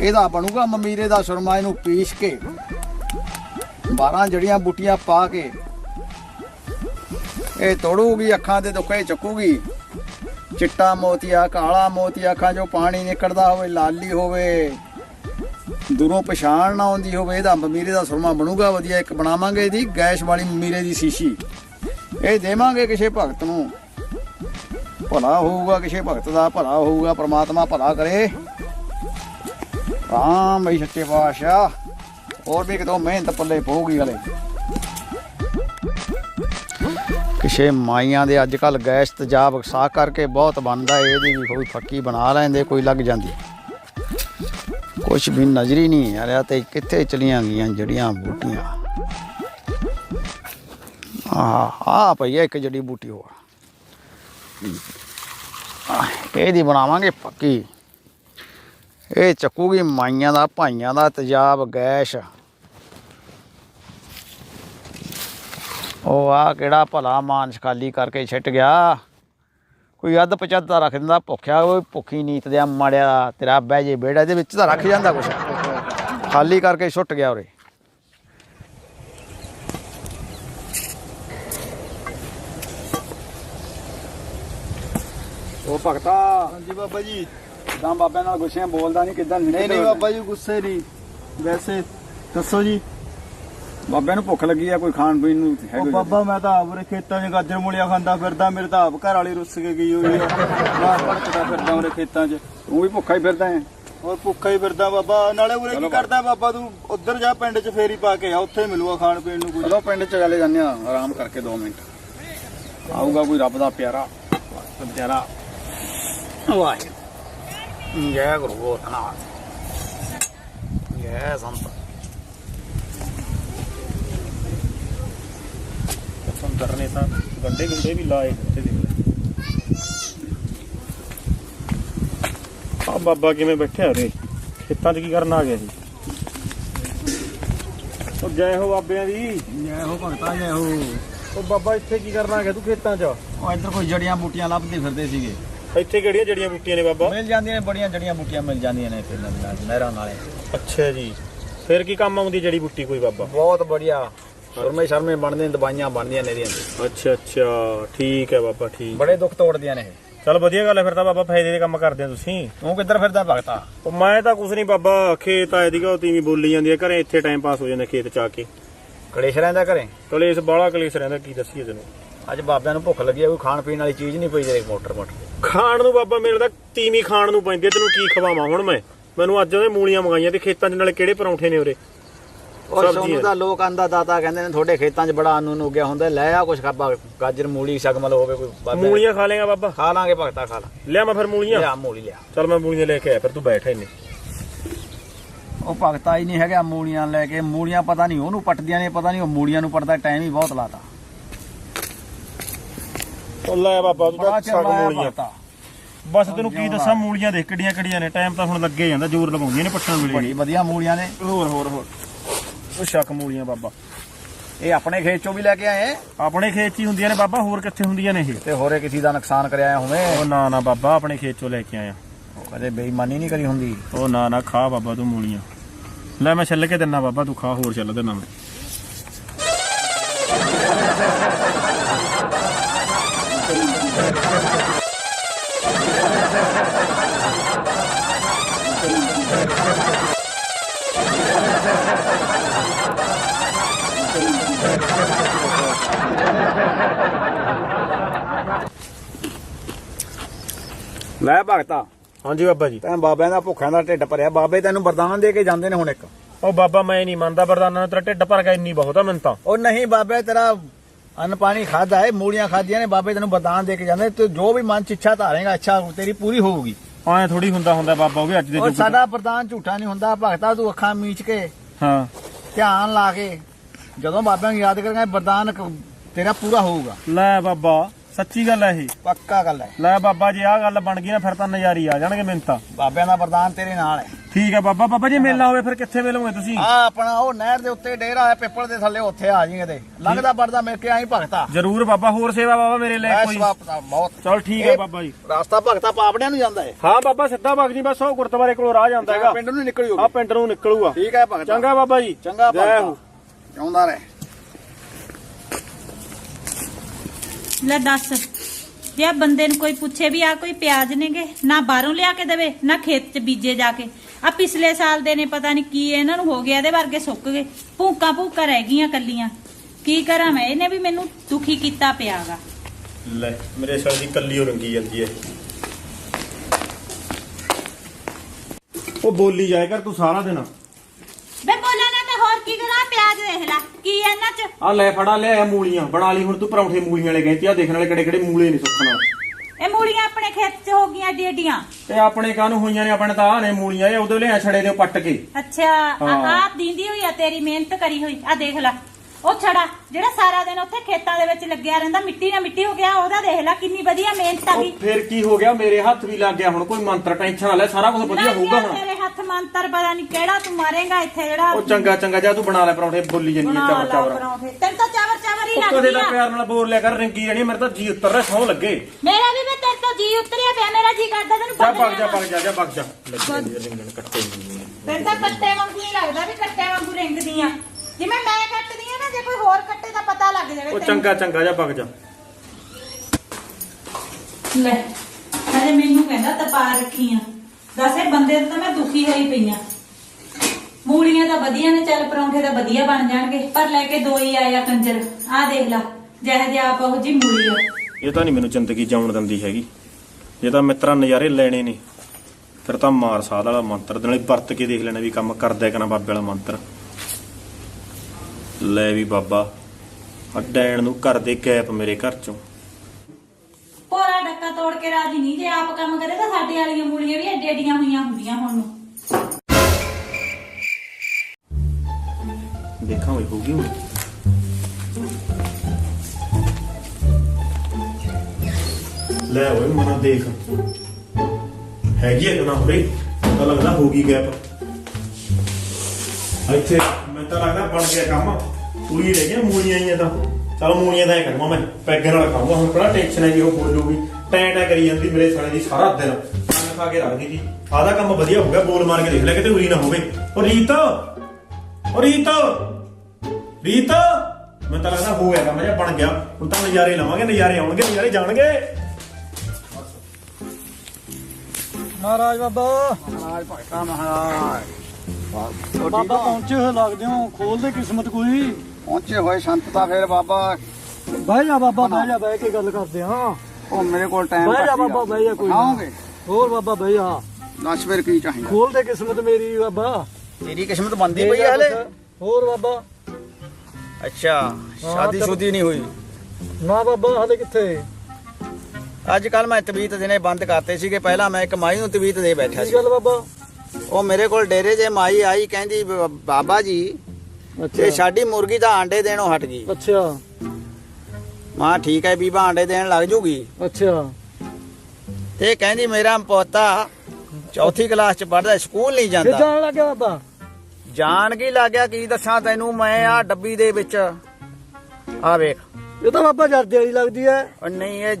ਇਹਦਾ ਬਣੂਗਾ ਮਮੀਰੇ ਦਾ ਸੁਰਮਾ, ਇਹਨੂੰ ਪੀਸ ਕੇ। 12 ਜੜੀਆਂ ਬੂਟੀਆਂ ਪਾ ਕੇ ਇਹ ਤੋੜੂਗੀ ਅੱਖਾਂ ਦੇ ਦੁੱਖੇ ਚੱਕੂਗੀ। ਚਿੱਟਾ ਮੋਤੀਆ, ਕਾਲਾ ਮੋਤੀਆ, ਅੱਖਾਂ 'ਚੋਂ ਪਾਣੀ ਨਿਕਲਦਾ ਹੋਵੇ, ਲਾਲੀ ਹੋਵੇ, ਦੂਰੋਂ ਪਛਾਣ ਨਾ ਆਉਂਦੀ ਹੋਵੇ, ਇਹਦਾ ਮਮੀਰੇ ਦਾ ਸੁਰਮਾ ਬਣੂਗਾ, ਵਧੀਆ ਇੱਕ ਬਣਾਵਾਂਗੇ ਇਹਦੀ, ਗੈਸ ਵਾਲੀ ਮਮੀਰੇ ਦੀ ਸ਼ੀਸ਼ੀ। ਇਹ ਦੇਵਾਂਗੇ ਕਿਸੇ ਭਗਤ ਨੂੰ। ਭਲਾ ਹੋਊਗਾ ਕਿਸੇ ਭਗਤ ਦਾ, ਭਲਾ ਹੋਊਗਾ, ਪ੍ਰਮਾਤਮਾ ਭਲਾ ਕਰੇ। ਰਾਮ ਬਈ ਸੱਚੇ ਪਾਤਸ਼ਾਹ। ਹੋਰ ਵੀ ਕਿਤੋਂ ਮਿਹਨਤ ਪੱਲੇ ਪਊਗੀ ਹਲੇ। ਕਿਸੇ ਮਾਈਆਂ ਦੇ ਅੱਜ ਕੱਲ ਗੈਸ ਤਜਾਬ ਸਾਹ ਕਰਕੇ ਬਹੁਤ ਬਣਦਾ, ਇਹਦੀ ਵੀ ਕੋਈ ਫੱਕੀ ਬਣਾ ਲੈਂਦੇ, ਕੋਈ ਲੱਗ ਜਾਂਦੀ। ਕੁਛ ਵੀ ਨਜ਼ਰੀ ਨਹੀਂ ਆ ਰਿਹਾ ਤੇ ਕਿੱਥੇ ਚਲੀਆਂ ਗਈਆਂ ਜੜੀਆਂ ਬੂਟੀਆਂ। ਆਹ ਆ ਪਈ ਇੱਕ ਜੜੀ ਬੂਟੀ ਹੋਰ। ਇਹਦੀ ਬਣਾਵਾਂਗੇ ਪੱਕੀ। ਇਹ ਚੱਕੂਗੀ ਮਾਈਆਂ ਦਾ, ਭਾਈਆਂ ਦਾ ਤਜਾਬ, ਗੈਸ। ਉਹ ਆ ਕਿਹੜਾ ਭਲਾ ਮਾਨਸ ਖਾਲੀ ਕਰਕੇ ਛਿੱਟ ਗਿਆ। ਕੋਈ ਅੱਧ ਪਚੱਦਾ ਰੱਖ ਦਿੰਦਾ ਭੁੱਖਿਆ ਕੋਈ ਭੁੱਖੀ ਨੀਤ ਦਿਆ ਮੜਿਆ ਤੇਰਾ ਬਹਿ ਜੇ ਬੇੜਾ ਦੇ ਵਿੱਚ ਤਾਂ ਰੱਖ ਜਾਂਦਾ ਕੁਛ। ਖਾਲੀ ਕਰਕੇ ਛੁੱਟ ਗਿਆ ਉਰੇ। ਉਹ ਭਗਤਾ। ਹਾਂਜੀ ਬਾਬਾ ਜੀ। ਤਾਂ ਬਾਬਿਆਂ ਨਾਲ ਗੁੱਸੇ ਬੋਲਦਾ ਨਹੀਂ ਕਿਦਾਂ ਨਹੀਂ ਨਹੀਂ ਬਾਬਾ ਜੀ ਗੁੱਸੇ ਨਹੀਂ। ਵੈਸੇ ਦੱਸੋ ਜੀ ਬਾਬਿਆਂ ਨੂੰ ਭੁੱਖ ਲੱਗੀ ਆ ਕੋਈ ਖਾਣ ਪੀਣ ਨੂੰ ਉਹ ਹੈਗਾ ਬਾਬਾ ਮੈਂ ਤਾਂ ਆਪ ਰੇ ਖੇਤਾਂ 'ਚ ਗਾਜਰ ਮੂਲੀਆਂ ਖਾਂਦਾ ਫਿਰਦਾ ਮੇਰੇ ਤਾਂ ਆਪ ਘਰ ਵਾਲੀ ਰੁੱਸ ਕੇ ਗਈ ਹੋਈ ਆ। ਮੈਂ ਭੜਕਦਾ ਫਿਰਦਾ ਉਰੇ ਖੇਤਾਂ 'ਚ। ਤੂੰ ਵੀ ਭੁੱਖਾ ਹੀ ਫਿਰਦਾ ਹੈ ਹੋਰ ਭੁੱਖਾ ਹੀ ਫਿਰਦਾ ਬਾਬਾ। ਨਾਲੇ ਉਰੇ ਕੀ ਕਰਦਾ ਬਾਬਾ ਤੂੰ? ਉੱਧਰ ਜਾ ਪਿੰਡ 'ਚ ਫੇਰੀ ਪਾ ਕੇ ਆ ਉੱਥੇ ਮਿਲੂਗਾ ਖਾਣ ਪੀਣ ਨੂੰ ਕੁਝ। ਚਲੋ ਪਿੰਡ ਚ ਚਲੇ ਜਾਂਦੇ ਆ ਆਰਾਮ ਕਰਕੇ 2 ਮਿੰਟ। ਆਊਗਾ ਕੋਈ ਰੱਬ ਦਾ ਪਿਆਰਾ ਪਿਆਰਾ ਵਾਹਿਗੁਰੂ। ਜੈ ਗੁਰੂ ਗੋਰਖਨਾਥ ਜੈ ਸੰਤ। ਪਤੰਦਰ ਨੇ ਤਾਂ ਗੰਡੇ ਗੁੰਡੇ ਵੀ ਲਾਏ ਉੱਤੇ ਦੇਖ ਲੈ। ਆ ਬਾਬਾ ਕਿਵੇਂ ਬੈਠਿਆ ਰੇ ਖੇਤਾਂ 'ਚ ਕੀ ਕਰਨ ਆ ਗਿਆ ਸੀ? ਉਹ ਜੈ ਹੋ ਬਾਬਿਆਂ ਦੀ। ਜੈ ਹੋ ਭਗਤਾ ਜੈ ਹੋ। ਉਹ ਬਾਬਾ ਇੱਥੇ ਕੀ ਕਰਨ ਆ ਗਿਆ ਤੂੰ ਖੇਤਾਂ 'ਚ? ਉਹ ਇੱਧਰ ਕੋਈ ਜੜੀਆਂ ਬੂਟੀਆਂ ਲੱਭਦੇ ਫਿਰਦੇ ਸੀਗੇ। ਇੱਥੇ ਕਿਹੜੀਆਂ ਜੜੀਆਂ ਬੂਟੀਆਂ ਨੇ ਬਾਬਾ? ਮਿਲ ਜਾਂਦੀਆਂ ਨੇ ਬੜੀਆਂ ਜੜੀਆਂ ਬੂਟੀਆਂ ਮਿਲ ਜਾਂਦੀਆਂ ਨੇ ਇੱਥੇ ਨਹਿਰਾਂ ਨਾਲੇ। ਅੱਛਾ ਜੀ। ਫਿਰ ਕੀ ਕੰਮ ਆਉਂਦੀ ਜੜੀ ਬੂਟੀ ਕੋਈ ਬਾਬਾ? ਬਹੁਤ ਬੜੀਆ ਸੁਰਮੇ ਸ਼ਰਮੇ ਬਣਦੇ ਨੇ ਦਵਾਈਆਂ ਬਣਦੀਆਂ ਨੇ ਇਹਦੀਆਂ। ਅੱਛਾ ਅੱਛਾ ਠੀਕ ਹੈ ਬਾਬਾ ਠੀਕ। ਬੜੇ ਦੁੱਖ ਤੋੜਦੀਆਂ ਨੇ ਇਹ। ਚਲ ਵਧੀਆ ਗੱਲ ਹੈ ਫਿਰ ਤਾਂ ਬਾਬਾ ਫਾਇਦੇ ਦੇ ਕੰਮ ਕਰਦੇ ਆ ਤੁਸੀਂ। ਤੂੰ ਕਿੱਧਰ ਫਿਰਦਾ ਭਗਤਾ? ਉਹ ਮੈਂ ਤਾਂ ਕੁਛ ਨਹੀਂ ਬਾਬਾ ਖੇਤ ਆਏ ਦੀਗਾ ਉਹ ਤੀਵੀਂ ਬੋਲੀ ਜਾਂਦੀ ਹੈ ਘਰੇ ਇੱਥੇ ਟਾਈਮ ਪਾਸ ਹੋ ਜਾਂਦਾ ਖੇਤ ਚ ਆ ਕੇ। ਕਲੇਸ਼ ਰਹਿੰਦਾ ਘਰੇ? ਕਲੇਸ਼ ਬਾਲਾ ਕਲੇਸ਼ ਰਹਿੰਦਾ ਕੀ ਦੱਸੀਏ ਤੈਨੂੰ। ਅੱਜ ਬਾਬਿਆਂ ਨੂੰ ਭੁੱਖ ਲੱਗੀ ਆ ਕੋਈ ਖਾਣ ਪੀਣ ਵਾਲੀ ਚੀਜ਼ ਨਹੀਂ ਪਈ ਤੇਰੇ ਮੋਟਰ ਮੋਟਰ ਖਾਣ ਨੂੰ ਬਾਬਾ ਮੇਰੇ ਤਾਂ ਤੀਵੀਂ ਖਾਣ ਨੂੰ ਪੈਂਦੀ ਹੈ ਤੈਨੂੰ ਕੀ ਖਵਾਵਾਂ ਹੁਣ ਮੈਂ। ਮੈਨੂੰ ਅੱਜ ਉਹਨੇ ਮੂਲੀਆਂ ਮੰਗਾਈਆਂ ਤੇ ਖੇਤਾਂ 'ਚ ਨਾਲੇ ਕਿਹੜੇ ਪਰੌਂਠੇ ਨੇ ਉਰੇ। ਉਹ ਸਬਜ਼ੀ ਸੋਨੂੰ। ਦਾ ਲੋਕ ਆਂਦਾ ਦਾਤਾ ਕਹਿੰਦੇ ਨੇ ਤੁਹਾਡੇ ਖੇਤਾਂ 'ਚ ਬੜਾ ਅਨੂਨ ਉੱਗਿਆ ਹੁੰਦਾ ਲੈ ਆ ਕੁਛ ਖਾਬਾ ਗਾਜਰ ਮੂਲੀ ਸ਼ਗਮਲ ਹੋਵੇ ਕੋਈ ਬਾਬੇ ਮੂਲੀਆਂ ਖਾ ਲੇਗਾ ਬਾਬਾ? ਖਾ ਲਾਂਗੇ ਭਗਤਾ ਖਾ ਲਾ ਲਿਆ ਮੈਂ ਫਿਰ ਮੂਲੀਆਂ? ਲਿਆ ਮੂਲੀ ਲਿਆ। ਚਲ ਮੈਂ ਮੂਲੀਆਂ ਲੈ ਕੇ ਆਇਆ ਫਿਰ ਤੂੰ ਬੈਠ ਇੰਨੇ। ਉਹ ਭਗਤਾ ਹੀ ਨਹੀਂ ਹੈਗਾ ਮੂਲੀਆਂ ਲੈ ਕੇ। ਮੂਲੀਆਂ ਪਤਾ ਨਹੀਂ ਉਹਨੂੰ ਪੱਟਦੀਆਂ ਨੇ ਪਤਾ ਨਹੀਂ ਉਹ ਮੂਲੀਆਂ ਨੂੰ ਪੜਦਾ ਟਾਈਮ ਹੀ ਬਹੁਤ ਲਾਤਾ। ਉਹ ਲੈ ਬਾਬਾ ਤੂੰ ਤਾਂ ਲਾਇਆ ਮੂਲੀਆਂ। ਬਸ ਤੈਨੂੰ ਕੀ ਦੱਸਾਂ ਮੂਲੀਆਂ ਦੇਖ ਕਿੱਡੀਆਂ ਕਿੱਡੀਆਂ ਨੇ। ਟਾਈਮ ਤਾਂ ਹੁਣ ਲੱਗੇ ਜਾਂਦਾ ਜ਼ੋਰ ਲਗਾਉਂਦੀਆਂ ਨੇ ਪੱਟਣ ਵੇਲੇ। ਬੜੀ ਵਧੀਆ ਮੂਲੀਆਂ ਨੇ। ਹੋਰ ਹੋਰ ਹੋਰ। ਉਹ ਸ਼ੱਕ ਮੂਲੀਆਂ ਬਾਬਾ। ਇਹ ਆਪਣੇ ਖੇਤ 'ਚੋਂ ਵੀ ਲੈ ਕੇ ਆਏ ਆਪਣੇ ਖੇਤ 'ਚ ਹੀ ਹੁੰਦੀਆਂ ਨੇ ਬਾਬਾ ਹੋਰ ਕਿੱਥੇ ਹੁੰਦੀਆਂ ਨੇ ਇਹ? ਤੇ ਹੋਰੇ ਕਿਸੇ ਦਾ ਨੁਕਸਾਨ ਕਰਿਆ ਹੋਵੇ? ਉਹ ਨਾ ਨਾ ਬਾਬਾ ਆਪਣੇ ਖੇਤ 'ਚੋਂ ਲੈ ਕੇ ਆਇਆ ਕਦੇ ਬੇਈਮਾਨੀ ਨਹੀਂ ਕਰੀ ਹੁੰਦੀ। ਉਹ ਨਾ ਨਾ ਖਾ ਬਾਬਾ ਤੂੰ ਮੂਲੀਆਂ। ਲੈ ਮੈਂ ਛਿੱਲ ਕੇ ਦਿੰਨਾ ਬਾਬਾ ਤੂੰ ਖਾ ਹੋਰ ਛਿੱਲ ਦਿੰਨਾ ਮੈਂ। ਲੈ ਭਗਤਾ। ਹਾਂਜੀ ਬਾਬਾ ਜੀ। ਤੈਂ ਬਾਬਿਆਂ ਦਾ ਭੁੱਖਾਂ ਦਾ ਢਿੱਡ ਭਰਿਆ। ਬਾਬੇ ਤੈਨੂੰ ਵਰਦਾਨ ਦੇ ਕੇ ਜਾਂਦੇ ਨੇ ਹੁਣ ਇੱਕ। ਉਹ ਬਾਬਾ ਮੈਂ ਨਹੀਂ ਮੰਨਦਾ ਬਰਦਾਨਾ ਤੇਰਾ ਢਿੱਡ ਭਰ ਗਿਆ ਇੰਨੀ ਬਹੁਤ ਆ ਮੈਨੂੰ ਤਾਂ। ਉਹ ਨਹੀਂ ਬਾਬੇ ਤੇਰਾ ਅੰਨ ਪਾਣੀ ਖਾਦਾ ਹੈ ਮੂਲੀਆਂ ਖਾਧੀਆਂ ਨੇ ਬਾਬੇ ਤੈਨੂੰ ਵਰਦਾਨ ਦੇ ਕੇ ਜਾਂਦੇ ਤੇ ਜੋ ਵੀ ਮਨ ਚ ਇੱਛਾ ਧਾਰੇਗਾ ਅੱਛਾ ਤੇਰੀ ਪੂਰੀ ਹੋਊਗੀ। ਐ ਥੋੜੀ ਹੁੰਦਾ ਹੁੰਦਾ ਬਾਬਾ ਉਹ ਵੀ ਅੱਜ ਦੇ ਉਹ। ਸਾਡਾ ਵਰਦਾਨ ਝੂਠਾ ਨਹੀਂ ਹੁੰਦਾ। ਭਗਤਾ ਤੂੰ ਅੱਖਾਂ ਮੀਚ ਕੇ ਹਾਂ। ਧਿਆਨ ਲਾ ਕੇ ਜਦੋਂ ਬਾਬਿਆਂ ਨੂੰ ਯਾਦ ਕਰਾਂਗੇ ਵਰਦਾਨ ਤੇਰਾ ਪੂਰਾ ਹੋਊਗਾ। ਲੈ ਬਾਬਾ। ਸੱਚੀ ਗੱਲ ਹੈ ਇਹ। ਪੱਕਾ ਗੱਲ ਹੈ ਲੈ ਬਾਬਾ ਜੇ ਆਹ ਗੱਲ ਬਣ ਗਈ ਨਾ ਫਿਰ ਤਾਂ ਨਜ਼ਾਰੀ ਆ ਜਾਣਗੇ ਮੈਨੂੰ ਤਾਂ। ਬਾਬਿਆਂ ਦਾ ਵਰਦਾਨ ਤੇਰੇ ਨਾਲ ਹੈ। ਠੀਕ ਹੈ ਬਾਬਾ ਬਾਬਾ ਜੀ ਮੇਲਾ ਹੋਵੇ ਫਿਰ ਕਿੱਥੇ ਮਿਲੋਗੇ ਤੁਸੀਂ? ਆ ਆਪਣਾ ਉਹ ਨਹਿਰ ਦੇ ਉੱਤੇ ਡੇਰਾ ਹੈ ਪਿੱਪਲ ਦੇ ਥੱਲੇ ਉੱਥੇ ਆ ਜਾਈਏ ਤੇ ਲੰਘਦਾ ਵਰਦਾ ਮਿਲ ਕੇ ਆਈ ਭਗਤਾ। ਜਰੂਰ ਬਾਬਾ ਹੋਰ ਸੇਵਾ ਬਾਬਾ ਮੇਰੇ ਲਈ ਕੋਈ। ਬਹੁਤ। ਚਲ ਠੀਕ ਹੈ ਬਾਬਾ ਜੀ। ਰਾਸਤਾ ਭਗਤਾ ਪਾਪੜਿਆਂ ਨੂੰ ਜਾਂਦਾ ਹੈ। ਹਾਂ ਬਾਬਾ ਸਿੱਧਾ ਭਗ ਜੀ ਬਸ ਉਹ ਗੁਰਦੁਆਰੇ ਕੋਲੋਂ ਰਾਹ ਜਾਂਦਾ ਹੈਗਾ। ਪਿੰਡ ਨੂੰ ਨਿਕਲੀ ਆ ਪਿੰਡ ਨੂੰ ਨਿਕਲੂਗਾ। ਠੀਕ ਹੈ ਭਗਤਾ। ਚੰਗਾ ਬਾਬਾ ਜੀ। ਚੰਗਾ ਭਗਤਾ। ਚਾਹੁੰਦਾ ਰਹੇ। ਲੈ ਦੱਸ। ਜੇ ਬੰਦੇ ਨੂੰ ਕੋਈ ਪੁੱਛੇ ਵੀ ਆ ਕੋਈ ਪਿਆਜ਼ ਨੇਗੇ, ਨਾ ਬਾਹਰੋਂ ਲਿਆ ਕੇ ਦੇਵੇ, ਨਾ ਖੇਤ 'ਚ ਬੀਜੇ ਜਾ ਕੇ। ਆ ਪਿਛਲੇ ਸਾਲ ਦੇ ਨੇ, ਪਤਾ ਨਹੀਂ ਕੀ ਇਹਨਾਂ ਨੂੰ ਹੋ ਗਿਆ, ਇਹਦੇ ਵਰਗੇ ਸੁੱਕ ਗਏ। ਭੂਕਾਂ ਭੂਕਾਂ ਰਹਿ ਗਈਆਂ ਕੱਲੀਆਂ। ਕੀ ਕਰਾਂ ਮੈਂ? ਇਹਨੇ ਵੀ ਮੈਨੂੰ ਦੁਖੀ ਕੀਤਾ ਪਿਆਗਾ। ਲੈ, ਮੇਰੇ ਸਾਲ ਦੀ ਕੱਲੀ ਹੋ ਰੰਗੀ ਜਾਂਦੀ ਹੈ। ਉਹ ਬੋਲੀ ਜਾਏ ਕਰ ਤੂੰ ਸਾਰਾ ਦਿਨ ਬੇ ਬੋਲਾਂ ਨਾ ਤੇ ਹੋਰ ਕੀ ਕਰਾਂ ਪਿਆਜ਼ ਦੇਖ ਲੈ ਕੀ ਆ ਇਹਨਾਂ 'ਚ? ਆ ਲੈ ਫੜਾ ਲਿਆ ਮੂਲੀਆਂ। ਬਣਾ ਲਈ ਹੁਣ ਤੂੰ ਪਰੌਂਠੇ ਮੂਲੀਆਂ ਵਾਲੇ ਤੇ ਆ। ਦੇਖਣ ਵਾਲੇ ਕਿਹੜੇ ਕਿਹੜੇ ਮੂਲੇ ਨੇ ਸੁੱਖਣ। ਇਹ ਮੂਲੀਆਂ ਆਪਣੇ ਖੇਤ 'ਚ ਹੋ ਗਈਆਂ ਏਡੀਆਂ ਤੇ ਆਪਣੇ ਕਾਹਨੂੰ ਹੋਈਆਂ ਨੇ? ਆਪਣੇ ਤਾਂ ਆ ਨੇ ਮੂਲੀਆਂ। ਇਹ ਉਹਦੇ ਲਿਆ ਛੜੇ ਦੇ ਪੱਟ ਕੇ। ਅੱਛਾ ਹਾਂ। ਆਹ ਦੀਂਦੀ ਹੋਈ ਆ ਤੇਰੀ ਮਿਹਨਤ ਕਰੀ ਹੋਈ। ਆ ਦੇਖ ਲੈ। ਉਹ ਛੜਾ ਜਿਹੜਾ ਸਾਰਾ ਦਿਨ ਉੱਥੇ ਖੇਤਾਂ ਦੇ ਵਿੱਚ ਲੱਗਿਆ ਰਹਿੰਦਾ ਮਿੱਟੀ ਨਾਲ ਮਿੱਟੀ ਹੋ ਗਿਆ ਉਹਦਾ ਦੇਖ ਲੈ ਕਿੰਨੀ ਵਧੀਆ ਮਿਹਨਤ ਆ ਉਹ ਗਈ ਫਿਰ ਕੀ ਹੋ ਗਿਆ? ਮੇਰੇ ਹੱਥ ਵੀ ਲੱਗ ਗਿਆ ਹੁਣ ਕੋਈ ਮੰਤਰ ਟੈਨਸ਼ਨ ਨਾ ਲੈ ਸਾਰਾ ਕੁਝ ਵਧੀਆ ਹੋਊਗਾ ਹੁਣ। ਤੇਰੇ ਹੱਥ ਮੰਤਰ ਪਤਾ ਨਹੀਂ ਕਿਹੜਾ ਤੂੰ ਮਾਰੇਗਾ ਇੱਥੇ ਜਿਹੜਾ ਉਹ ਚੰਗਾ ਚੰਗਾ ਜਾ ਤੂੰ ਬਣਾ ਲੈ ਪਰੌਂਠੇ ਬੋਲੀ ਜੰਨੀ ਬਣਾ ਚਾਵਰ ਲਾ ਚਾਵਰ ਪਰੌਂਠੇ। ਤੈਨੂੰ ਤਾਂ ਚਾਵਰ ਚਾਵਰ ਹੀ ਉਹ ਕਦੇ ਲੱਗਦੀ ਆ। ਪਿਆਰ ਨਾਲ ਬੋਲ ਲਿਆ ਕਰ ਰਿੰਗੀ ਜਾਣੀ ਮੇਰੇ ਤਾਂ ਜੀ ਉੱਤਰ ਰਿਹਾ ਸੌ ਲੱਗੇ। ਮੇਰਾ ਵੀ ਮੈਂ ਤੇਰੇ ਤੋਂ ਜੀ ਉਤਰਿਆ ਪਿਆ ਮੇਰਾ ਜੀ ਕਰਦਾ ਤੈਨੂੰ ਜਾ ਭੱਗ ਜਾ ਭੱਗ ਜਾ ਜਾ ਭੱਗ ਜਾ। ਲੱਗੀ ਰਿੰਗਣ ਕੱਟੇ ਤੈਨੂੰ ਤਾਂ ਕੱਟੇ ਵਾਂਗੂ ਹੀ ਲੱਗਦਾ ਵੀ ਕੱਟੇ ਵਾਂਗੂ ਰਿੰਗਦੀ ਆ ਜਿਵੇਂ ਮੈਂ ਕੱਟਦੀ ਆ ਨਾ ਜੇ ਕੋਈ ਹੋਰ ਕੱਟੇ ਦਾ ਪਤਾ ਲੱਗ ਜਾਵੇ ਉਹ। ਚੰਗਾ ਚੰਗਾ ਜਾ ਭੱਗ ਜਾ। ਲੈ ਅਰੇ ਮੈਨੂੰ ਕਹਿੰਦਾ ਤਪਾ ਰੱਖੀਆਂ। ਦੱਸ ਇਹ ਬੰਦੇ ਤੋਂ ਤਾਂ ਮੈਂ ਦੁਖੀ ਹੋਈ ਪਈ ਆ। ਮੂਲੀਆਂ ਤਾਂ ਵਧੀਆ ਨੇ ਚੱਲ ਪਰੌਂਠੇ ਤਾਂ ਵਧੀਆ ਬਣ ਜਾਣਗੇ। ਪਰ ਲੈ ਕੇ ਦੋ ਹੀ ਆਇਆ ਕੰਜਰ। ਆਹ ਦੇਖ ਲੈ ਜਿਹੇ ਜਿਹਾ ਆਪ ਉਹ ਜੀ ਮੂਲੀ ਆ। ਇਹ ਤਾਂ ਨਹੀਂ ਮੈਨੂੰ ਜ਼ਿੰਦਗੀ ਜਿਉਣ ਦਿੰਦੀ ਹੈਗੀ। ਜੇ ਤਾਂ ਮਿੱਤਰਾਂ ਨਜ਼ਾਰੇ ਲੈਣੇ ਨੇ। ਫਿਰ ਤਾਂ ਮਾਰ ਸਾਧ ਵਾਲਾ ਮੰਤਰ ਦੇ ਨਾਲੇ ਵਰਤ ਕੇ ਦੇਖ ਲੈਣਾ ਵੀ ਕੰਮ ਕਰਦਾ ਕਿ ਨਾ ਬਾਬੇ ਵਾਲਾ ਮੰਤਰ। ਲੈ ਵੀ ਬਾਬਾ ਆ ਡੈਣ ਨੂੰ ਘਰ ਦੇ ਗੈਪ ਮੇਰੇ ਘਰ ਚੋਂ। ਪੋਰਾ ਡੱਕਾ ਤੋੜ ਕੇ ਰਾਜੀ ਨਹੀਂ ਜੇ ਆਪ ਕੰਮ ਕਰੇ ਤਾਂ ਸਾਡੇ ਵਾਲੀਆਂ ਮੂਲੀਆਂ ਵੀ ਐਡੇ ਐਡੀਆਂ ਹੋਈਆਂ ਹੁੰਦੀਆਂ ਹੁਣ ਨੂੰ। ਦੇਖਾਂ ਹੋਈ ਹੋਊਗੀ ਹੁਣ। ਲੈ ਓਏ ਮਨਾ ਦੇਖ। ਹੈਗੀ ਹੈ ਨਾ ਹੋਰੇ ਤਾਂ ਲੱਗਦਾ ਹੋਗੀ ਗੈਪ। ਇੱਥੇ ਤਾਂ ਲੱਗਦਾ ਬਣ ਗਿਆ ਕੰਮ। ਪੂਰੀ ਰਹਿ ਗਿਆ ਮੂਲੀਆਂ ਆਈਆਂ ਤਾਂ। ਚਲ ਮੂਲੀਆਂ ਦਾ ਇਹ ਕਰਵਾ ਮੈਂ ਪੈਗ ਨਾਲ ਖਾਊਂਗਾ ਹੁਣ ਕਿਹੜਾ ਟੈਨਸ਼ਨ ਹੈ ਜੀ ਉਹ ਬੋਲ ਜੂਗੀ ਟੈਂ ਟੈਂ ਕਰੀ ਜਾਂਦੀ ਮੇਰੇ ਸਾਲੇ ਦੀ ਸਾਰਾ ਦਿਨ। ਕੰਨ ਖਾ ਕੇ ਰੱਖਦੀ ਜੀ। ਆਦਾ ਕੰਮ ਵਧੀਆ ਹੋ ਗਿਆ ਬੋਲ ਮਾਰ ਕੇ ਦੇਖ ਲੈ ਕਿਤੇ ਉਰੀ ਨਾ ਹੋਵੇ। ਉਹ ਰੀਤ ਉਹ ਰੀਤ ਰੀਤ। ਮੈਂ ਤਾਂ ਲੱਗਦਾ ਹੋ ਗਿਆ ਕੰਮ ਜਿਹਾ ਬਣ ਗਿਆ। ਹੁਣ ਤਾਂ ਨਜ਼ਾਰੇ ਲਵਾਂਗੇ ਨਜ਼ਾਰੇ ਆਉਣਗੇ ਨਜ਼ਾਰੇ ਜਾਣਗੇ। ਮਹਾਰਾਜ ਬਾਬਾ। ਮਹਾਰਾਜ ਭਗਤਾ ਮਹਾਰਾਜ। ਬਾਬਾ ਪਹੁੰਚੇ ਹੋਏ ਲੱਗਦੇ ਹੋ ਖੋਲ ਦੇ ਕਿਸਮਤ ਕੋਈ। ਪਹੁੰਚੇ ਹੋਏ ਸੰਤ ਤਾਂ ਫਿਰ ਬਾਬਾ। ਬਹਿ ਜਾ ਬਾਬਾ ਬਹਿ ਜਾ ਬਹਿ ਕੇ ਗੱਲ ਕਰਦੇ ਹਾਂ। ਉਹ ਮੇਰੇ ਕੋਲ ਟਾਈਮ ਬਹਿ ਜਾ ਬਾਬਾ ਬਹਿ ਜਾ ਕੋਈ ਨਾ। ਆਉਂਗੇ ਹੋਰ ਬਾਬਾ ਬਹਿ ਜਾ। ਦੱਸ ਫਿਰ ਕੀ ਚਾਹੀਦਾ। ਖੋਲ ਦੇ ਕਿਸਮਤ ਮੇਰੀ ਬਾਬਾ। ਤੇਰੀ ਕਿਸਮਤ ਬੰਦੀ ਪਈ ਹੈ ਹਲੇ? ਹੋਰ ਬਾਬਾ। ਅੱਛਾ ਸ਼ਾਦੀ ਸ਼ੁਦੀ ਨਹੀਂ ਹੋਈ। ਨਾ ਬਾਬਾ ਹਲੇ ਕਿੱਥੇ? ਅੱਜ ਕੱਲ ਮੈਂ ਤਵੀਤ ਦੇਣੇ ਬੰਦ ਕਰਤੇ ਸੀਗੇ। ਪਹਿਲਾਂ ਮੈਂ ਇੱਕ ਮਾਈ ਨੂੰ ਤਵੀਤ ਦੇ ਬੈਠਾ ਕੀ ਸੀ। ਗੱਲ ਬਾਬਾ? ਉਹ ਮੇਰੇ ਕੋਲ ਡੇਰੇ 'ਚ ਮਾਈ ਆਈ ਕਹਿੰਦੀ ਬ- ਬਾਬਾ ਜੀ ਤੇ ਸਾਡੀ ਮੁਰਗੀ ਤਾਂ ਆਂਡੇ ਦੇਣੋਂ ਹਟ ਗਈ। ਅੱਛਾ। ਮਾਂ ਠੀਕ ਹੈ ਬੀਬਾ ਆਂਡੇ ਦੇਣ ਲੱਗ ਜੂਗੀ। ਅੱਛਾ। ਤੇ ਕਹਿੰਦੀ ਮੇਰਾ ਪੋਤਾ ਚੌਥੀ ਕਲਾਸ ਚ ਪੜਦਾ ਸਕੂਲ ਨਹੀਂ ਫਿਰ ਜਾਂਦਾ ਜਾਣ ਲੱਗਿਆ ਬਾਬਾ? ਜਾਣ ਕੀ ਲੱਗਿਆ ਕੀ ਦੱਸਾਂ ਤੈਨੂੰ? ਮੈਂ ਆ ਡੱਬੀ ਦੇ ਵਿੱਚ। ਆ ਵੇਖ। ਇਹ ਤਾਂ ਬਾਬਾ ਜਰਦੇ ਵਾਲੀ ਲੱਗਦੀ ਐ ਉਹ ਨਹੀਂ ਇਹ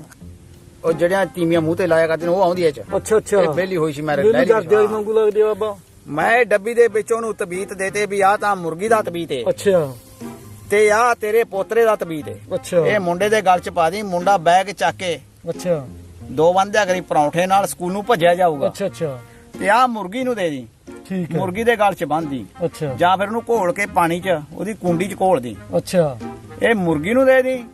ਉਹ ਜਿਹੜੀਆਂ ਤੀਮੀਆਂ ਮੂੰਹ ਤੇ ਲਾਇਆ ਕਰਦੇ ਨੇ ਉਹ ਆਉਂਦੀ ਐ ਚ। ਅੱਛਾ ਅੱਛਾ। ਇਹ ਬੇਲੀ ਹੋਈ ਸੀ ਮੈਂ ਲੈ ਮੈਨੂੰ ਲਈ ਵਾਲੀ ਹਾਂ। ਵਾਂਗੂ ਲੱਗਦੀ ਆ ਬਾਬਾ। ਮੈਂ ਡੱਬੀ ਦੇ ਵਿੱਚ ਉਹਨੂੰ ਤਬੀਤ ਦੇਤੇ ਵੀ ਆ ਤਾਂ ਮੁਰਗੀ ਦਾ ਤਬੀਤ ਏ। ਅੱਛਾ। ਤੇ ਆ ਤੇਰੇ ਪੋਤਰੇ ਦਾ ਤਬੀਤ ਏ। ਅੱਛਾ। ਇਹ ਮੁੰਡੇ ਦੇ ਗਲ ਚ ਪਾ ਦੀ ਮੁੰਡਾ ਬੈਗ ਚੱਕ ਕੇ ਅੱਛਾ। ਦੋ ਬੰਦਿਆ ਕਰੀ ਪਰੌਂਠੇ ਨਾਲ ਸਕੂਲ ਨੂੰ ਭੱਜਿਆ ਜਾਊਗਾ। ਅੱਛਾ ਅੱਛਾ। ਤੇ ਆ ਮੁਰਗੀ ਨੂੰ ਦੇ ਦੀ। ਠੀਕ ਹੈ ਮੁਰਗੀ ਦੇ ਗਲ ਚ ਬੰਨਦੀ ਅੱਛਾ। ਜਾਂ ਫਿਰ ਉਹਨੂੰ ਘੋਲ ਕੇ ਪਾਣੀ 'ਚ ਉਹਦੀ ਕੁੰਡੀ 'ਚ ਘੋਲ ਦੀ। ਅੱਛਾ। ਇਹ ਮੁਰਗੀ ਨੂੰ ਦੇ ਦੀ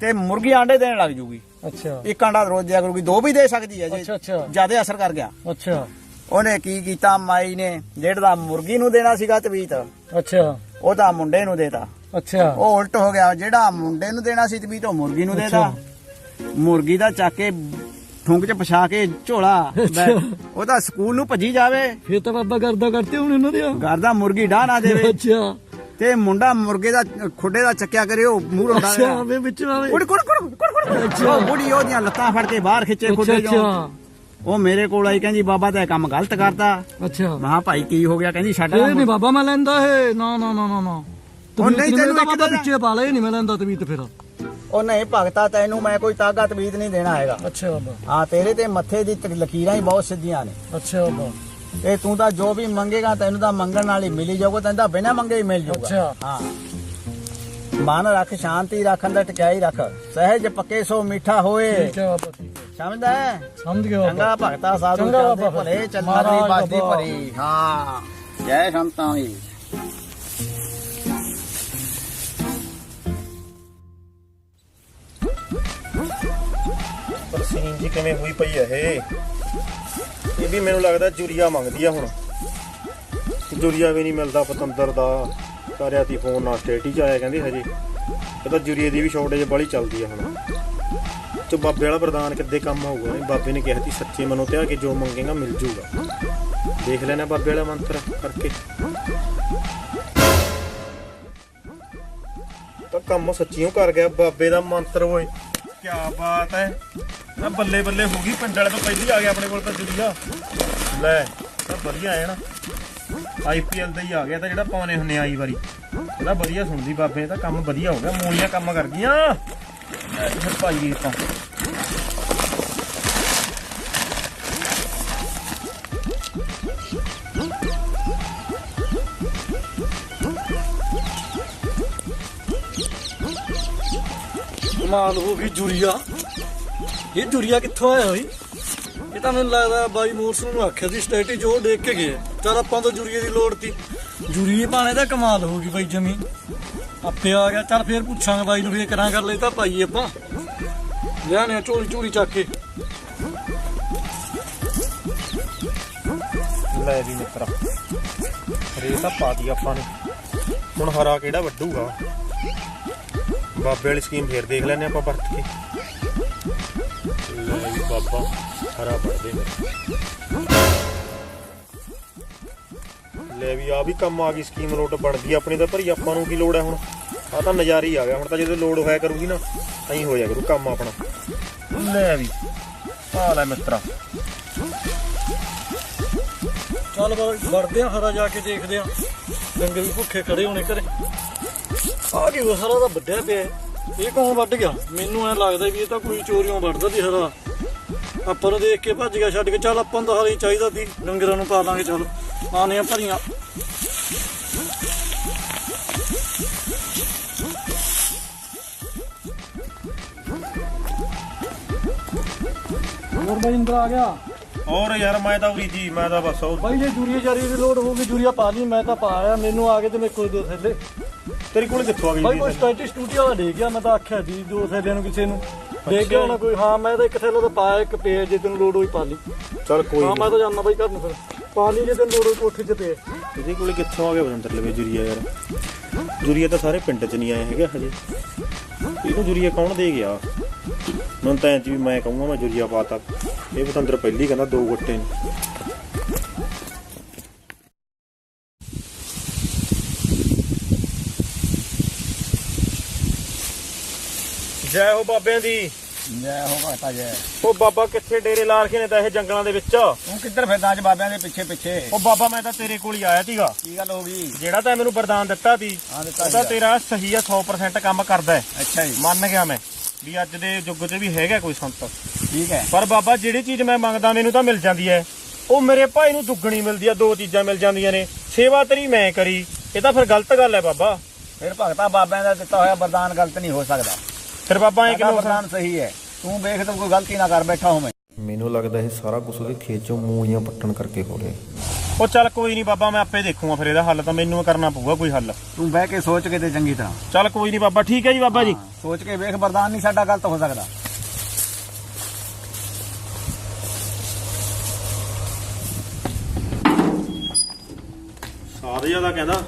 ਤੇ ਮੁਰਗੀ ਆਂਡੇ ਦੇਣ ਲੱਗ ਜੂਗੀ। ਅੱਛਾ। ਇੱਕ ਆਂਡਾ ਰੋਜ਼ ਦਿਆ ਕਰੂਗੀ ਦੋ ਵੀ ਦੇ ਸਕਦੀ ਹੈ ਅੱਛਾ ਜੇ ਅੱਛਾ ਜ਼ਿਆਦਾ ਅਸਰ ਕਰ ਗਿਆ। ਅੱਛਾ। ਉਹਨੇ ਕੀ ਕੀਤਾ? ਮਾਈ ਨੇ ਜਿਹੜਾ ਮੁਰਗੀ ਨੂੰ ਦੇਣਾ ਸੀਗਾ ਤਵੀਤ। ਅੱਛਾ। ਉਹ ਤਾਂ ਮੁੰਡੇ ਨੂੰ ਦੇਤਾ। ਅੱਛਾ। ਉਹ ਉਲਟ ਹੋ ਗਿਆ। ਜਿਹੜਾ ਮੁੰਡੇ ਨੂੰ ਦੇਣਾ ਸੀ ਤਵੀਤ ਉਹ ਮੁਰਗੀ ਨੂੰ ਦੇਤਾ। ਮੁਰਗੀ ਦਾ ਚੱਕ ਕੇ ਠੁੰਗ 'ਚ ਪਛਾ ਕੇ ਝੋਲਾ ਬੈ- ਉਹ ਤਾਂ ਸਕੂਲ ਨੂੰ ਭੱਜੀ ਜਾਵੇ। ਫਿਰ ਤਾਂ ਬਾਬਾ ਕਰਦਾ ਕਰਤੇ ਹੁਣ ਇਹਨਾਂ ਦੇ ਘਰ ਦਾ ਮੁਰਗੀ ਡਾਹ ਨਾ ਦੇਵੇ। ਅੱਛਾ। ਤੇ ਮੁੰਡਾ ਮੁਰਗੇ ਦਾ ਖੁੱਡੇ ਦਾ ਚੱਕਿਆ ਕਰੇ ਉਹ ਮੂੰਹ ਹੁੰਦਾ ਅੱਛਾ ਵੇ ਵਿੱਚ ਆਵੇ ਕੁੜ ਕੁੜ ਕੁੜ ਕੁੜ। ਉਹ ਬੁੜੀ ਉਹਦੀਆਂ ਲੱਤਾਂ ਫੜ ਕੇ ਬਾਹਰ ਖਿੱਚੇ ਖੁੱਡੇ ਅੱਛਾ। ਉਹ ਮੇਰੇ ਕੋਲ ਆਈ ਕਹਿੰਦੀ ਬਾਬਾ ਤਾਂ ਇਹ ਕੰਮ ਗਲਤ ਕਰਤਾ। ਅੱਛਾ। ਮਹਾ ਭਾਈ ਕੀ ਹੋ ਗਿਆ? ਕਹਿੰਦੀ ਛੱਡ ਇਹ ਨਹੀਂ ਬਾਬਾ ਮੈਂ ਲੈਂਦਾ ਇਹ। ਨਾ ਨਾ ਨਾ ਨਾ ਨਾ। ਉਹ ਨਹੀਂ, ਤੈਨੂੰ ਬਾਬਾ ਵਿੱਚੇ ਪਾ ਲੈ ਨਹੀਂ ਮੈਂ ਲੈਂਦਾ ਤਵੀਤ ਫਿਰ। ਉਹ ਨਹੀਂ ਭਗਤਾ ਤੈਨੂੰ ਮੈਂ ਕੋਈ ਤਾਕਤ ਤਬੀਤ ਨਹੀਂ ਦੇਣਾ ਹੈਗਾ। ਅੱਛਾ ਬਾਬਾ। ਹਾਂ ਤੇਰੇ ਤੇ ਮੱਥੇ ਦੀ ਲਕੀਰਾਂ ਹੀ ਬਹੁਤ ਸਿੱਧੀਆਂ ਨੇ। ਅੱਛਾ ਬਾਬਾ। ਤੇ ਤੂੰ ਤਾਂ ਜੋ ਵੀ ਮੰਗੇਗਾ ਤੈਨੂੰ ਤਾਂ ਮੰਗਣ ਨਾਲ ਹੀ ਮਿਲੀ ਜਾਊਗਾ ਤੈਨੂੰ ਤਾਂ ਬਿਨਾਂ ਮੰਗੇ ਹੀ ਮਿਲ ਜਾਊਗਾ। ਅੱਛਾ। ਹਾਂ। ਮਨ ਰੱਖ ਸ਼ਾਂਤੀ ਰੱਖਣ ਦਾ ਟਕਿਆਈ ਰੱਖ। ਸਹਿਜ ਪੱਕੇ ਸੋ ਮਿੱਠਾ ਹੋਏ। ਹੈ ਹੈ ਸਮਝਦਾ ਹੈ? ਸਮਝ ਗਿਆ ਚੰਗਾ ਭਗਤਾ ਸਾਧੂ ਚੰਗਾ। ਭਲੇ ਮਹਾਰਾਜ ਦੀ ਬਾਦੀ। ਭਰੀ। ਹਾਂ। ਜੈ ਸੰਤਾਂ ਦੀ। ਪਰ ਸੀਨ ਜੀ ਕਿਵੇਂ ਹੋਈ ਪਈ ਆ ਇਹ? ਇਹ ਵੀ ਮੈਨੂੰ ਲੱਗਦਾ ਜੁਰੀਆ ਮੰਗਦੀ ਆ ਹੁਣ। ਜੁਰੀਆ ਵੀ ਨਹੀਂ ਮਿਲਦਾ ਪਤੰਦਰ ਦਾ। ਕਰਿਆ ਤੀ ਫੋਨ ਨਾਲ, ਸਟੇਟੀ ਚ ਆਇਆ ਕਹਿੰਦੇ ਹਜੇ। ਇਹ ਤਾਂ ਜੁਰੀਏ ਦੀ ਵੀ ਸ਼ਾਰਟੇਜ ਬੜੀ ਚੱਲਦੀ ਆ ਹੁਣ। ਤੇ ਬਾਬੇ ਵਾਲਾ ਪ੍ਰਧਾਨ ਕਿੱਦੇ ਕੰਮ ਆਊਗਾ ਨਹੀਂ ਬਾਬੇ ਨੇ ਕਿਹਾ ਤੀ ਸੱਚੇ ਮਨੋਂ ਤੇ ਆ ਕਿ ਜੋ ਮੰਗੇਗਾ ਮਿਲ ਜੂਗਾ। ਦੇਖ ਲੈਣਾ ਬਾਬੇ ਵਾਲਾ ਮੰਤਰ ਕਰਕੇ। ਤਾਂ ਕੰਮ ਸੱਚੀਓ ਕਰ ਗਿਆ ਬਾਬੇ ਦਾ ਮੰਤਰ ਓਏ। ਕੀ ਬਾਤ ਹੈ ਨਾ ਬੱਲੇ ਬੱਲੇ ਹੋ ਗਈ, ਪਿੰਡ ਵਾਲੇ ਤੋਂ ਪਹਿਲੀ ਆ ਗਿਆ ਆਪਣੇ ਕੋਲ ਤਾਂ ਜੁਰੀਆ ਲੈ, ਤਾਂ ਵਧੀਆ ਹੈ ਨਾ। ਆਈਪੀਐਲ ਦਾ ਹੀ ਆ ਗਿਆ ਤਾਂ ਜਿਹੜਾ ਪਾਉਨੇ ਹੁੰਨੇ ਆਈ ਵਾਰੀ। ਇਹਦਾ ਵਧੀਆ ਸੁਣਦੀ ਬਾਬੇ ਤਾਂ ਕੰਮ ਵਧੀਆ ਹੋ ਗਿਆ, ਮੂਲੀਆਂ ਕੰਮ ਕਰ ਗਈਆਂ। ਫਿਰ ਭਾਈ ਆਪਾਂ। ਕਮਾਲ ਹੋ ਗਈ ਜੁਰੀਆ। ਇਹ ਜੁਰੀਆ ਕਿੱਥੋਂ ਆਇਆ ਹੋਈ ਇਹ ਤਾਂ ਮੈਨੂੰ ਲੱਗਦਾ ਬਾਈ ਮੋਰਸ ਨੂੰ ਆਖਿਆ ਸੀ, ਸਟੇਟੀ ਜੋ ਦੇਖ ਕੇ ਗਏ। ਚਲ ਆਪਾਂ ਤਾਂ ਜੁਰੀਏ ਦੀ ਲੋੜ ਤੀ। ਜੁਰੀਏ ਪਾਣੇ ਦਾ ਕਮਾਲ ਹੋ ਗਈ ਬਾਈ ਜਮੀ। ਆਪੇ ਆ ਗਿਆ। ਚੱਲ ਫੇਰ ਪੁੱਛਾਂਗੇ ਬਾਈ ਨੂੰ, ਫੇਰ ਕਰਾਂ ਕਰ ਲੈ ਤਾਂ ਪਾਈਏ ਆਪਾਂ। ਲਿਆਣੇ ਝੋਲੀ ਝੋਲੀ ਚੱਕ ਕੇ। ਲੈ ਵੀ ਮਿੱਤਰਾ ਰੇ ਤਾਂ ਪਾਤੀ ਆਪਾਂ ਨੇ। ਹੁਣ ਹਰਾ ਕਿਹੜਾ ਵੱਡੂਗਾ ਬਾਬੇ ਵਾਲੀ ਸਕੀਮ ਫੇਰ ਦੇਖ ਲੈਣੇ ਆਪਾਂ ਵਰਤ ਕੇ। ਲੈ ਵੀ ਬਾਬਾ, ਹਰਾ ਵੱਢਦੇ ਨੇ ਲੈ ਵੀ ਆ ਵੀ ਕੰਮ ਆ ਗਈ ਸਕੀਮ ਲੋਟ ਬਣ ਆਪਣੀ ਤਾਂ, ਭਰੀ ਆਪਾਂ ਨੂੰ ਕੀ ਲੋੜ ਹੈ ਹੁਣ? ਆ ਤਾਂ ਨਜ਼ਾਰੀ ਹੀ ਆ ਗਿਆ, ਹੁਣ ਤਾਂ ਜਦੋਂ ਲੋਡ ਹੋਇਆ ਕਰੂਗੀ ਨਾ, ਐਂ ਹੋ ਜਾ ਕਰੂ ਕੰਮ ਆਪਣਾ। ਲੈ ਵੀ, ਆ ਲੈ ਮਿੱਤਰਾ। ਚੱਲ ਵੜਦੇ ਆ ਹਰਾ ਜਾ ਕੇ, ਦੇਖਦੇ ਆ। ਡੰਗਰ ਵੀ ਭੁੱਖੇ ਖੜੇ ਹੋਣੇ ਘਰੇ। ਆ ਕੀ ਹਰਾ ਦਾ ਵੱਡਿਆ ਪਿਆ ਇਹ ਕੌਣ ਵੱਢ ਗਿਆ? ਮੈਨੂੰ ਐ ਲੱਗਦਾ ਵੀ ਇਹ ਤਾਂ ਕੋਈ ਚੋਰੀਆਂ ਵੱਢਦਾ ਸੀ ਹਰਾ। ਆਪਾਂ ਨੂੰ ਦੇਖ ਕੇ ਭੱਜ ਗਿਆ ਛੱਡ ਕੇ। ਚੱਲ ਆਪਾਂ ਨੂੰ ਤਾਂ ਹਰਾ ਚਾਹੀਦਾ ਸੀ। ਡੰਗਰਾਂ ਨੂੰ ਪਾ ਦਾਂਗੇ ਚੱਲ। ਆਨੇ ਆ ਭਰੀਆਂ। ਹੋਰ ਬਾਈ ਇੰਦਰ ਆ ਗਿਆ? ਹੋਰ ਯਾਰ ਮੈਂ ਤਾਂ ਉਰੀ ਜੀ ਮੈਂ ਤਾਂ ਬਸ ਉਹ ਬਾਈ ਜੇ ਜੂਰੀਆ ਜਾਰੀ ਦੀ ਲੋੜ ਹੋਊਗੀ ਜੂਰੀਆ ਪਾ ਲਈ ਮੈਂ ਤਾਂ ਪਾਇਆ ਮੈਨੂੰ ਆ ਕੇ ਤੇ ਮੇਰੇ ਕੋਲ ਦੋ ਥੈਲੇ। ਤੇਰੀ ਕੋਲ ਕਿੱਥੋਂ ਆ ਗਈ ਬਾਈ ਜੀ ਕੋਈ ਸਟੈਟੀ ਸਟੂਡੀਓ ਵਾਲਾ ਦੇ ਗਿਆ ਮੈਂ ਤਾਂ ਆਖਿਆ ਸੀ ਦੋ ਥੈਲਿਆਂ ਨੂੰ ਕਿਸੇ ਨੂੰ। ਦੇ ਗਿਆ ਹੋਣਾ ਕੋਈ? ਹਾਂ ਮੈਂ ਤਾਂ ਇੱਕ ਥੈਲਾ ਤਾਂ ਪਾਇਆ ਇੱਕ ਪੇਜ ਜੇ ਤੈਨੂੰ ਲੋੜ ਹੋਈ ਪਾ ਲਈ। ਚੱਲ ਕੋਈ ਹਾਂ। ਮੈਂ ਤਾਂ ਜਾਣਾ ਬਾਈ ਘਰ ਨੂੰ ਫਿਰ। ਪਾ ਲਈ ਜੇ ਤੈਨੂੰ ਲੋੜ ਹੋਈ ਕੋਠੇ 'ਚ ਪਏ ਇਹਦੇ ਕੋਲੇ ਕਿੱਥੋਂ ਆ ਗਿਆ ਬਜੰਦਰ ਲਵੇ ਜੁਰੀਆ ਯਾਰ। ਜੁਰੀਆ ਤਾਂ ਸਾਰੇ ਪਿੰਡ 'ਚ ਨਹੀਂ ਆਏ ਹੈਗੇ ਹਜੇ। ਇਹਨੂੰ ਜੁਰੀਆ ਕੌਣ ਦੇ ਗਿਆ? ਮੈਨੂੰ ਤਾਂ ਐਂ ਵੀ ਮੈਂ ਕਹੂੰਗਾ ਮੈਂ ਜੁਰੀਆ ਪਾਤਾ। ਇਹ ਬਤੰਦਰ ਪਹਿਲੀ ਕਹਿੰਦਾ ਦੋ ਗੁੱਟੇ ਨੇ। ਜੈ ਹੋ ਬਾਬਿਆਂ ਦੀ। ਜੈ ਹੋ ਭਗਤਾ ਜੈ। ਉਹ ਬਾਬਾ ਕਿੱਥੇ ਡੇਰੇ ਲਾ ਰਖੇ ਨੇ ਤਾਂ ਇਹ ਜੰਗਲਾਂ ਦੇ ਵਿੱਚ? ਤੂੰ ਕਿੱਧਰ ਫਿਰਦਾ ਅੱਜ ਬਾਬਿਆਂ ਦੇ ਪਿੱਛੇ ਪਿੱਛੇ? ਉਹ ਬਾਬਾ ਮੈਂ ਤਾਂ ਤੇਰੇ ਕੋਲ ਹੀ ਆਇਆ ਸੀਗਾ। ਕੀ ਗੱਲ ਹੋ ਗਈ? ਜਿਹੜਾ ਤਾਂ ਮੈਨੂੰ ਵਰਦਾਨ ਦਿੱਤਾ ਸੀ ਹਾਂ ਦਿੱਤਾ ਉਹਦਾ ਸੀਗਾ। ਤੇਰਾ ਸਹੀ ਆ 100% ਕੰਮ ਕਰਦਾ ਹੈ। ਅੱਛਾ ਜੀ। ਮੰਨ ਗਿਆ ਮੈਂ ਵੀ ਅੱਜ ਦੇ ਯੁੱਗ 'ਚ ਵੀ ਹੈਗਾ ਕੋਈ ਸੰਤ। ਠੀਕ ਹੈ। ਪਰ ਬਾਬਾ ਜਿਹੜੀ ਚੀਜ਼ ਮੈਂ ਮੰਗਦਾ ਮੈਨੂੰ ਤਾਂ ਮਿਲ ਜਾਂਦੀ ਹੈ। ਉਹ ਮੇਰੇ ਭਾਈ ਨੂੰ ਦੁੱਗਣੀ ਮਿਲਦੀ ਆ ਦੋ ਚੀਜ਼ਾਂ ਮਿਲ ਜਾਂਦੀਆਂ ਨੇ। ਸੇਵਾ ਤੇਰੀ ਮੈਂ ਕਰੀ ਇਹ ਤਾਂ ਫਿਰ ਗਲਤ ਗੱਲ ਹੈ ਬਾਬਾ। ਫਿਰ ਭਗਤਾ ਬਾਬਿਆਂ ਦਾ ਦਿੱਤਾ ਹੋਇਆ ਵਰਦਾਨ ਗਲਤ ਨਹੀਂ ਹੋ ਸਕਦਾ। ਫਿਰ ਬਾਬਾ ਇਹ ਕਿਉਂ ਵਰਦਾਨ ਸਹੀ ਹੈ। ਤੂੰ ਵੇਖ ਤੂੰ ਕੋਈ ਗਲਤੀ ਨਾ ਕਰ ਬੈਠਾ ਹੋਵੇਂ। ਮੈਨੂੰ ਲੱਗਦਾ ਇਹ ਸਾਰਾ ਕੁਝ ਉਹਦੇ ਖੇਤ ਚੋਂ ਮੂਲੀਆਂ ਪੱਟਣ ਕਰਕੇ ਹੋ ਰਿਹਾ। ਉਹ ਚੱਲ ਕੋਈ ਨਹੀਂ ਬਾਬਾ ਮੈਂ ਆਪੇ ਦੇਖੂਗਾ ਫਿਰ ਇਹਦਾ ਹੱਲ ਤਾਂ ਮੈਨੂੰ ਕਰਨਾ ਪਊਗਾ ਕੋਈ ਹੱਲ। ਤੂੰ ਬਹਿ ਕੇ ਸੋਚ ਕੇ ਤੇ ਚੰਗੀ ਤਰ੍ਹਾਂ। ਚੱਲ ਕੋਈ ਨਹੀਂ ਬਾਬਾ ਠੀਕ ਹੈ ਜੀ ਬਾਬਾ ਜੀ। ਸੋਚ ਕੇ ਵੇਖ ਵਰਦਾਨ ਨਹੀਂ ਸਾਡਾ ਗਲਤ ਹੋ ਸਕਦਾ। ਸਾਧ ਜ਼ਿਆਦਾ ਕਹਿੰਦਾ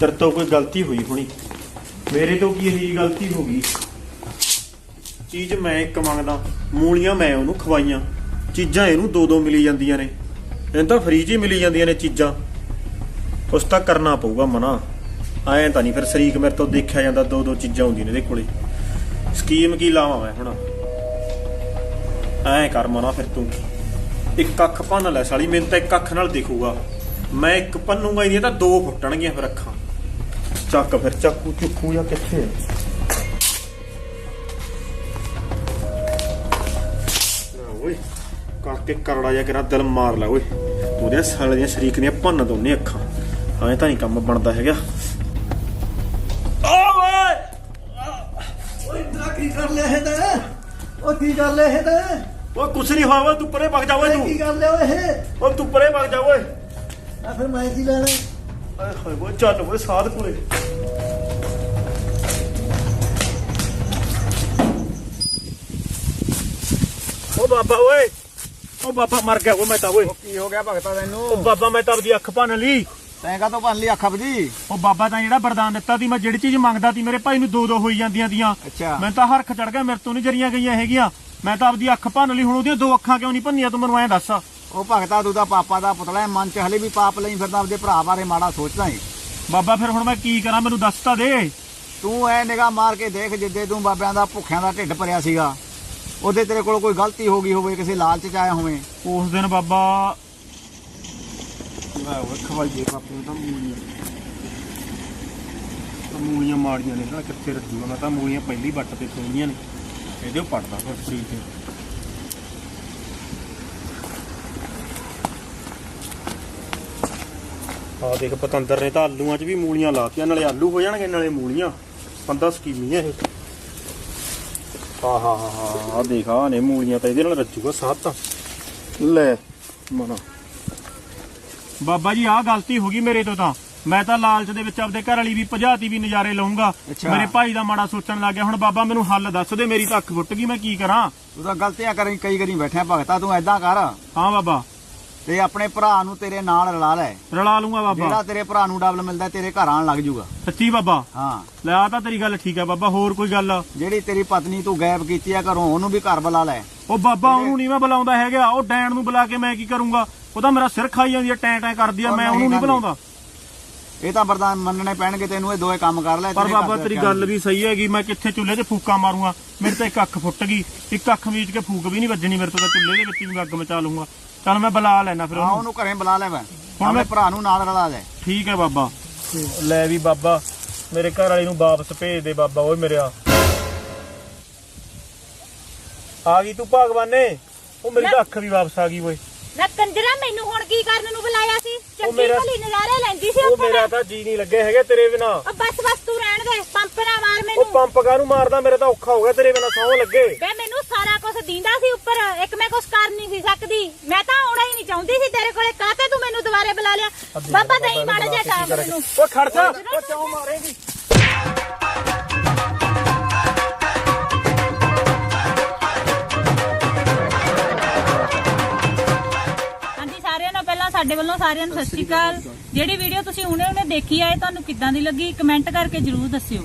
ਤੇਰੇ ਤੋਂ ਕੋਈ ਗਲਤੀ ਹੋਈ ਹੋਣੀ। ਮੇਰੇ ਤੋਂ ਕੀ ਇਹੀ ਗਲਤੀ ਹੋ ਗਈ? ਚੀਜ਼ ਮੈਂ ਇੱਕ ਮੰਗਦਾ, ਮੂਲੀਆਂ ਮੈਂ ਉਹਨੂੰ ਖਵਾਈਆਂ। ਚੀਜ਼ਾਂ ਇਹਨੂੰ ਦੋ ਦੋ ਮਿਲੀ ਜਾਂਦੀਆਂ ਨੇ। ਇਹਨੂੰ ਤਾਂ ਫ੍ਰੀ 'ਚ ਹੀ ਮਿਲੀ ਜਾਂਦੀਆਂ ਨੇ ਚੀਜ਼ਾਂ। ਉਸ ਤਾਂ ਕਰਨਾ ਪਊਗਾ ਮਨਾ। ਐਂ ਤਾਂ ਨਹੀਂ ਫਿਰ ਸ਼ਰੀਕ ਮੇਰੇ ਤੋਂ ਦੇਖਿਆ ਜਾਂਦਾ ਦੋ ਦੋ ਚੀਜ਼ਾਂ ਹੁੰਦੀਆਂ ਨੇ ਇਹਦੇ ਕੋਲੇ। ਸਕੀਮ ਕੀ ਲਾਵਾਂ ਮੈਂ ਹੁਣ? ਐਂ ਕਰ ਮਨਾ ਫਿਰ ਤੂੰ। ਇੱਕ ਅੱਖ ਭੰਨ ਲੈ ਸਾਲੀ, ਮੈਨੂੰ ਤਾਂ ਇੱਕ ਅੱਖ ਨਾਲ ਦੇਖੂਗਾ। ਮੈਂ ਇੱਕ ਪੰਨੂਗਾ ਇਹਦੀਆਂ ਤਾਂ ਦੋ ਫੁੱਟਣਗੀਆਂ ਫਿਰ ਅੱਖਾਂ। ਚੱਕ ਫਿਰ, ਚੱਕੂ। ਚੁੱਕੂ ਜਾਂ ਕਿੱਥੇ? ਕਰਕੇ ਕਰੜਾ ਜਾਂ ਕਿਰਾ ਦਿਲ ਮਾਰ ਲੈ ਓਏ। ਉਹਦੇ ਸਾਲੇ ਦੀਆਂ ਸ਼ਰੀਕ ਦੀਆਂ ਭੰਨ ਦੋਨੇ ਅੱਖਾਂ। ਐਂ ਤਾਂ ਨਹੀਂ ਕੰਮ ਬਣਦਾ ਹੈਗਾ। ਓਏ! ਓਏ ਇੰਦਰਾ ਕੀ ਕਰ ਲਿਆ ਇਹ ਤੇ? ਓ ਕੀ ਕਰ ਲਿਆ ਇਹ ਤੇ? ਓਏ ਕੁਛ ਨਹੀਂ ਹੋਇਆ ਓਏ ਤੂੰ ਪਰੇ ਭੱਜ ਜਾ ਓਏ ਕੀ ਤੂੰ। ਕਰ ਲਿਆ ਓਏ? ਇਹ ਓਏ ਤੂੰ ਪਰੇ ਭੱਜ ਜਾ ਓਏ। ਆ ਫਿਰ ਮੈਂ ਕੀ ਲੈਣਾ? ਆਏ ਹੋਏ ਓਏ ਚੱਲ ਓਏ ਸਾਧ ਕੋਲੇ ਓ ਬਾਬਾ ਓਏ ਓ ਬਾਬਾ ਮਰ ਗਿਆ ਓਏ ਮੈਂ ਤਾਂ ਓਏ। ਕੀ ਹੋ ਗਿਆ ਭਗਤਾ ਤੈਨੂੰ? ਬਾਬਾ ਮੈਂ ਤਾਂ ਆਪਦੀ ਅੱਖ ਭੰਨ ਲਈ। ਤੈਂ ਕਾ ਤੋਂ ਭੰਨ ਲਈ ਅੱਖ ਬਜੀ ਓ ਬਾਬਾ ਤਾਂ ਜਿਹੜਾ ਵਰਦਾਨ ਦਿੱਤਾ ਸੀ ਮੈਂ ਜਿਹੜੀ ਚੀਜ਼ ਮੰਗਦਾ ਸੀ ਮੇਰੇ ਭਾਈ ਨੂੰ ਦੋ ਦੋ ਹੋਈ ਜਾਂਦੀਆਂ ਦੀਆਂ ਅੱਛਾ। ਮੈਂ ਤਾਂ ਹਰਖ ਚੜ ਗਿਆ ਮੇਰੇ ਤੋਂ ਨਹੀਂ ਜਰੀਆਂ ਗਈਆਂ ਹੈਗੀਆਂ। ਮੈਂ ਤਾਂ ਆਪਦੀ ਅੱਖ ਭੰਨ ਲਈ ਹੁਣ ਉਹਦੀਆਂ ਦੋ ਅੱਖਾਂ ਕਿਉਂ ਨਹੀਂ ਭੰਨੀਆਂ ਤੂੰ ਮੈਨੂੰ ਐਂ ਦੱਸ। ਉਹ ਭਗਤਾ ਤੂੰ ਤਾਂ ਪਾਪਾ ਦਾ ਪੁਤਲਾ ਹੈ, ਮਨ ਚ ਹਲੇ ਵੀ ਪਾਪ ਲਈ ਫਿਰਦਾ ਆਪਦੇ ਭਰਾ ਬਾਰੇ ਮਾੜਾ ਸੋਚਦਾ ਹੈ ਬਾਬਾ ਫਿਰ ਹੁਣ ਮੈਂ ਕੀ ਕਰਾਂ ਮੈਨੂੰ ਦੱਸ ਤਾਂ ਦੇ। ਤੂੰ ਐ ਨਿਗਾਹ ਮਾਰ ਕੇ ਦੇਖ ਜਿੱਦੇ ਤੂੰ ਬਾਬਿਆਂ ਦਾ ਭੁੱਖਿਆਂ ਦਾ ਢਿੱਡ ਭਰਿਆ ਸੀਗਾ। ਉਹਦੇ ਤੇਰੇ ਕੋਲ ਕੋਈ ਗਲਤੀ ਹੋ ਗਈ ਹੋਵੇ ਕਿਸੇ ਲਾਲਚ ਚ ਆਇਆ ਹੋਵੇ। ਉਸ ਦਿਨ ਬਾਬਾ ਲੈ ਉਹ ਖਵਾਈਏ ਨੂੰ ਤਾਂ ਮੂਲੀਆਂ। ਤਾਂ ਮੂਲੀਆਂ ਮਾੜੀਆਂ ਨੇ ਨਾ ਕਿੱਥੇ ਰੱਜੂਗਾ ਮੈਂ ਤਾਂ ਮੂਲੀਆਂ ਪਹਿਲੀ ਵੱਟ ਤੇ ਖੋਈਆਂ ਨੇ। ਇਹਦੇ ਉਹ ਪੜਦਾ ਫਿਰ ਤੇ। ਆ ਦੇਖ ਪਤੰਦਰ ਨੇ ਤਾਂ ਆਲੂਆਂ 'ਚ ਵੀ ਮੂਲੀਆਂ ਲਾਤੀਆਂ ਨਾਲੇ ਆਲੂ ਹੋ ਜਾਣਗੇ ਨਾਲੇ ਮੂਲੀਆਂ। ਬੰਦਾ ਸਕੀਮੀ ਆ ਇਹ। ਆਹ ਹਾ ਹਾ ਹਾ ਆ ਦੇਖ ਆ ਨੇ ਮੂਲੀਆਂ ਤਾਂ ਇਹਦੇ ਨਾਲ ਰੱਜੂਗਾ ਸਾਥ ਤਾਂ। ਲੈ ਮਨਾ। ਬਾਬਾ ਜੀ ਆਹ ਗਲਤੀ ਹੋ ਗਈ ਮੇਰੇ ਤੋਂ ਤਾਂ। ਮੈਂ ਤਾਂ ਲਾਲਚ ਦੇ ਵਿੱਚ ਆਪਦੇ ਘਰ ਵਾਲੀ ਵੀ ਭਜਾਤੀ ਵੀ ਨਜ਼ਾਰੇ ਲਊਂਗਾ। ਅੱਛਾ। ਮੇਰੇ ਭਾਈ ਦਾ ਮਾੜਾ ਸੋਚਣ ਲੱਗ ਗਿਆ। ਹੁਣ ਬਾਬਾ ਮੈਨੂੰ ਹੱਲ ਦੱਸ ਦੇ ਮੇਰੀ ਤਾਂ ਅੱਖ ਫੁੱਟ ਗਈ ਮੈਂ ਕੀ ਕਰਾਂ? ਤੂੰ ਤਾਂ ਗਲਤੀਆਂ ਕਰੀ ਕਈ ਕਰੀ ਬੈਠਿਆ ਭਗਤਾ ਤੂੰ ਐਦਾਂ ਕਰ। ਹਾਂ ਬਾਬਾ। ਤੇ ਆਪਣੇ ਭਰਾ ਨੂੰ ਤੇਰੇ ਨਾਲ ਰਲਾ ਲੈ। ਰਲਾ ਲੂੰਗਾ ਜਿਹੜਾ ਬਾਬਾ ਤੇਰੇ ਭਰਾ ਨੂੰ ਡਬਲ ਮਿਲਦਾ ਤੇਰੇ ਘਰ ਆਣ ਲੱਗ ਜੂਗਾ। ਸੱਚੀ ਬਾਬਾ। ਹਾਂ। ਲੈ ਆ ਤਾਂ ਤੇਰੀ ਗੱਲ ਠੀਕ ਹੈ ਬਾਬਾ ਹੋਰ ਕੋਈ ਗੱਲ? ਜਿਹੜੀ ਤੇਰੀ ਪਤਨੀ ਤੂੰ ਗਾਇਬ ਕੀਤੀ ਆ ਘਰੋਂ ਉਹਨੂੰ ਵੀ ਘਰ ਬੁਲਾ ਲੈ। ਉਹ ਬਾਬਾ ਉਹਨੂੰ ਨਹੀਂ ਮੈਂ ਬੁਲਾਉਂਦਾ ਹੈਗਾ। ਉਹ ਡੈਣ ਨੂੰ ਬੁਲਾ ਕੇ ਮੈਂ ਕੀ ਕਰੂੰਗਾ? ਉਹ ਤਾਂ ਮੇਰਾ ਸਿਰ ਖਾਈ ਜਾਂਦੀ ਹੈ ਟੈਂ ਟੈਂ ਕਰਦੀ ਆ ਮੈਂ ਉਹਨੂੰ ਨਹੀਂ। ਬੁਲਾਉਂਦਾ। ਇਹ ਤਾਂ ਵਰਦਾਨ ਮੰਨਣੇ ਪੈਣਗੇ ਤੈਨੂੰ ਇਹ ਦੋਏ ਕੰਮ ਕਰ ਲੈ ਪਰ ਬਾਬਾ ਤੇਰੀ ਗੱਲ ਵੀ ਸਹੀ ਹੈਗੀ ਮੈਂ ਕਿੱਥੇ ਚੁੱਲ੍ਹੇ 'ਤੇ ਫੂਕਾਂ ਮਾਰੂੰਗਾ? ਮੇਰੇ ਤਾਂ ਇੱਕ ਅੱਖ ਫੁੱਟ ਗਈ। ਇੱਕ ਅੱਖ ਮੀਚ ਕੇ ਫੂਕ ਵੀ ਨਹੀਂ ਵੱਜਣੀ ਮੇਰੇ ਤੋਂ ਤਾਂ ਚੁੱਲ੍ਹੇ ਦੇ ਵਿੱਚ ਵੀ ਅੱਗ ਮਚਾ ਲੂੰਗਾ ਚੱਲ ਮੈਂ ਬੁਲਾ ਲੈਣਾ ਫਿਰ ਹਾਂ ਉਹਨੂੰ। ਘਰੇ ਬੁਲਾ ਲੈ ਮੈਂ। ਹੁਣ ਆਪਣੇ ਮੈਂ- ਭਰਾ ਨੂੰ ਨਾਲ ਰਲਾ ਲੈ। ਠੀਕ ਹੈ ਬਾਬਾ। ਲੈ ਵੀ ਬਾਬਾ ਮੇਰੇ ਘਰ ਵਾਲੀ ਨੂੰ ਵਾਪਸ ਭੇਜ ਦੇ ਬਾਬਾ ਓਏ ਮੇਰਿਆ ਆ। ਗਈ ਤੂੰ ਭਗਵਾਨੇ। ਉਹ ਮੇਰੀ ਤਾਂ ਅੱਖ ਵੀ ਵਾਪਸ ਆ ਗਈ ਓਏ। ਨਾ ਕੰਜਰਾ ਮੈਨੂੰ ਹੁਣ ਕੀ ਕਰਨ ਨੂੰ ਬੁਲਾਇਆ ਸੀ? ਚੰਗੀ ਮੇਰਾ- ਭਲੀ ਨਜ਼ਾਰੇ ਲੈਂਦੀ ਸੀ ਉਹ ਉੱਥੇ ਮੇਰਾ ਮੈਂ। ਤਾਂ ਜੀ ਨਹੀਂ ਲੱਗੇ ਹੈਗੇ ਤੇਰੇ ਬਿਨਾ। ਉਹ ਬਸ ਬਸ ਤੂੰ ਰਹਿਣ ਦੇ ਪੰਪ ਨਾ ਮਾਰ ਉਹ ਮੈਨੂੰ। ਪੰਪ ਕਾਹਨੂੰ ਮਾਰਦਾ ਮੇਰਾ ਤਾਂ ਔਖਾ ਹੋ ਗਿਆ ਤੇਰੇ ਬਿਨਾ ਸੌ ਲੱਗੇ। ਵੇ ਮੈਨੂੰ ਸਾਰਾ ਕੁਝ ਦਿੰਦਾ ਸੀ ਉੱਪਰ ਇੱਕ ਮੈਂ ਕੁਝ ਕਰ ਨਹੀਂ ਸੀ ਸਕਦੀ। ਮੈਂ ਤਾਂ ਆਉਣਾ ਹੀ ਨਹੀਂ ਚਾਹੁੰਦੀ ਸੀ ਤੇਰੇ ਕੋਲੇ ਕਾਹਤੇ ਤੂੰ ਮੈਨੂੰ ਦੁਬਾਰੇ ਬੁਲਾ ਲਿਆ? ਬਾਬਾ ਨਹੀਂ ਮਾੜਾ ਜਿਹਾ ਟਾਈਮ ਮੈਨੂੰ। ਉਹ ਖੜ ਜਾ ਉਹ ਕਿਉਂ ਮਾਰੇਗੀ? ਸਾਡੇ ਵੱਲੋਂ ਸਾਰਿਆਂ ਨੂੰ ਸਤਿ ਸ਼੍ਰੀ ਅਕਾਲ। ਜਿਹੜੀ ਵੀਡੀਓ ਤੁਸੀਂ ਹੁਣੇ ਹੁਣੇ ਦੇਖੀ ਆ ਇਹ ਤੁਹਾਨੂੰ ਕਿੱਦਾਂ ਦੀ ਲੱਗੀ ਕਮੈਂਟ ਕਰਕੇ ਜਰੂਰ ਦੱਸਿਓ।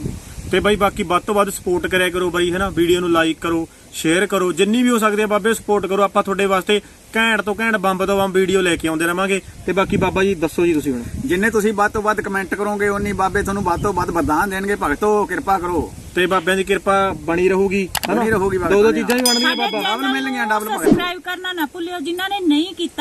ਤੇ ਬਾਈ ਬਾਕੀ ਵੱਧ ਤੋਂ ਵੱਧ ਸਪੋਰਟ ਕਰਿਆ ਕਰੋ ਬਾਈ ਹੈਨਾ? ਵੀਡੀਓ ਨੂੰ ਲਾਈਕ ਕਰੋ ਸ਼ੇਅਰ ਕਰੋ। ਜਿੰਨੀ ਵੀ ਹੋ ਸਕਦੀ ਹੈ ਬਾਬੇ ਸਪੋਰਟ ਕਰੋ। ਆਪਾਂ ਤੁਹਾਡੇ ਵਾਸਤੇ ਘੈਂਟ ਤੋਂ ਘੈਂਟ ਬੰਬ ਤੋਂ ਬੰਬ ਵੀਡੀਓ ਲੈ ਕੇ ਆਉਂਦੇ ਰਵਾਂਗੇ। ਤੇ ਬਾਕੀ ਬਾਬਾ ਜੀ ਦੱਸੋ ਜੀ ਤੁਸੀਂ ਹੁਣ। ਜਿੰਨੇ ਤੁਸੀਂ ਵੱਧ ਤੋਂ ਵੱਧ ਕਮੈਂਟ ਕਰੋਗੇ ਉਨੀ ਬਾਬੇ ਤੁਹਾਨੂੰ ਵੱਧ ਤੋਂ ਵੱਧ ਵਰਦਾਨ ਦੇਣਗੇ। ਭਗਤੋ ਕਿਰਪਾ ਕਰੋ। ਤੇ ਬਾਬਿਆਂ ਦੀ ਕਿਰਪਾ ਬਣੀ ਰਹੂਗੀ ਬਣੀ ਰਹੂਗੀ ਬਾਬਾ ਦੋ ਦੋ। ਚੀਜ਼ਾਂ ਹੀ ਬਣਦੀਆਂ ਬਾਬਾ। ਡਬਲ ਮਿਲਣਗੀਆਂ, ਡਬਲ ਮਿਲਣਗੀਆਂ। ਸਬਸਕ੍ਰਾਈਬ ਕਰਨਾ ਨਾ ਭੁੱਲਿਓ ਜਿਨ੍ਹਾਂ ਨੇ ਨਹੀਂ ਕੀਤਾ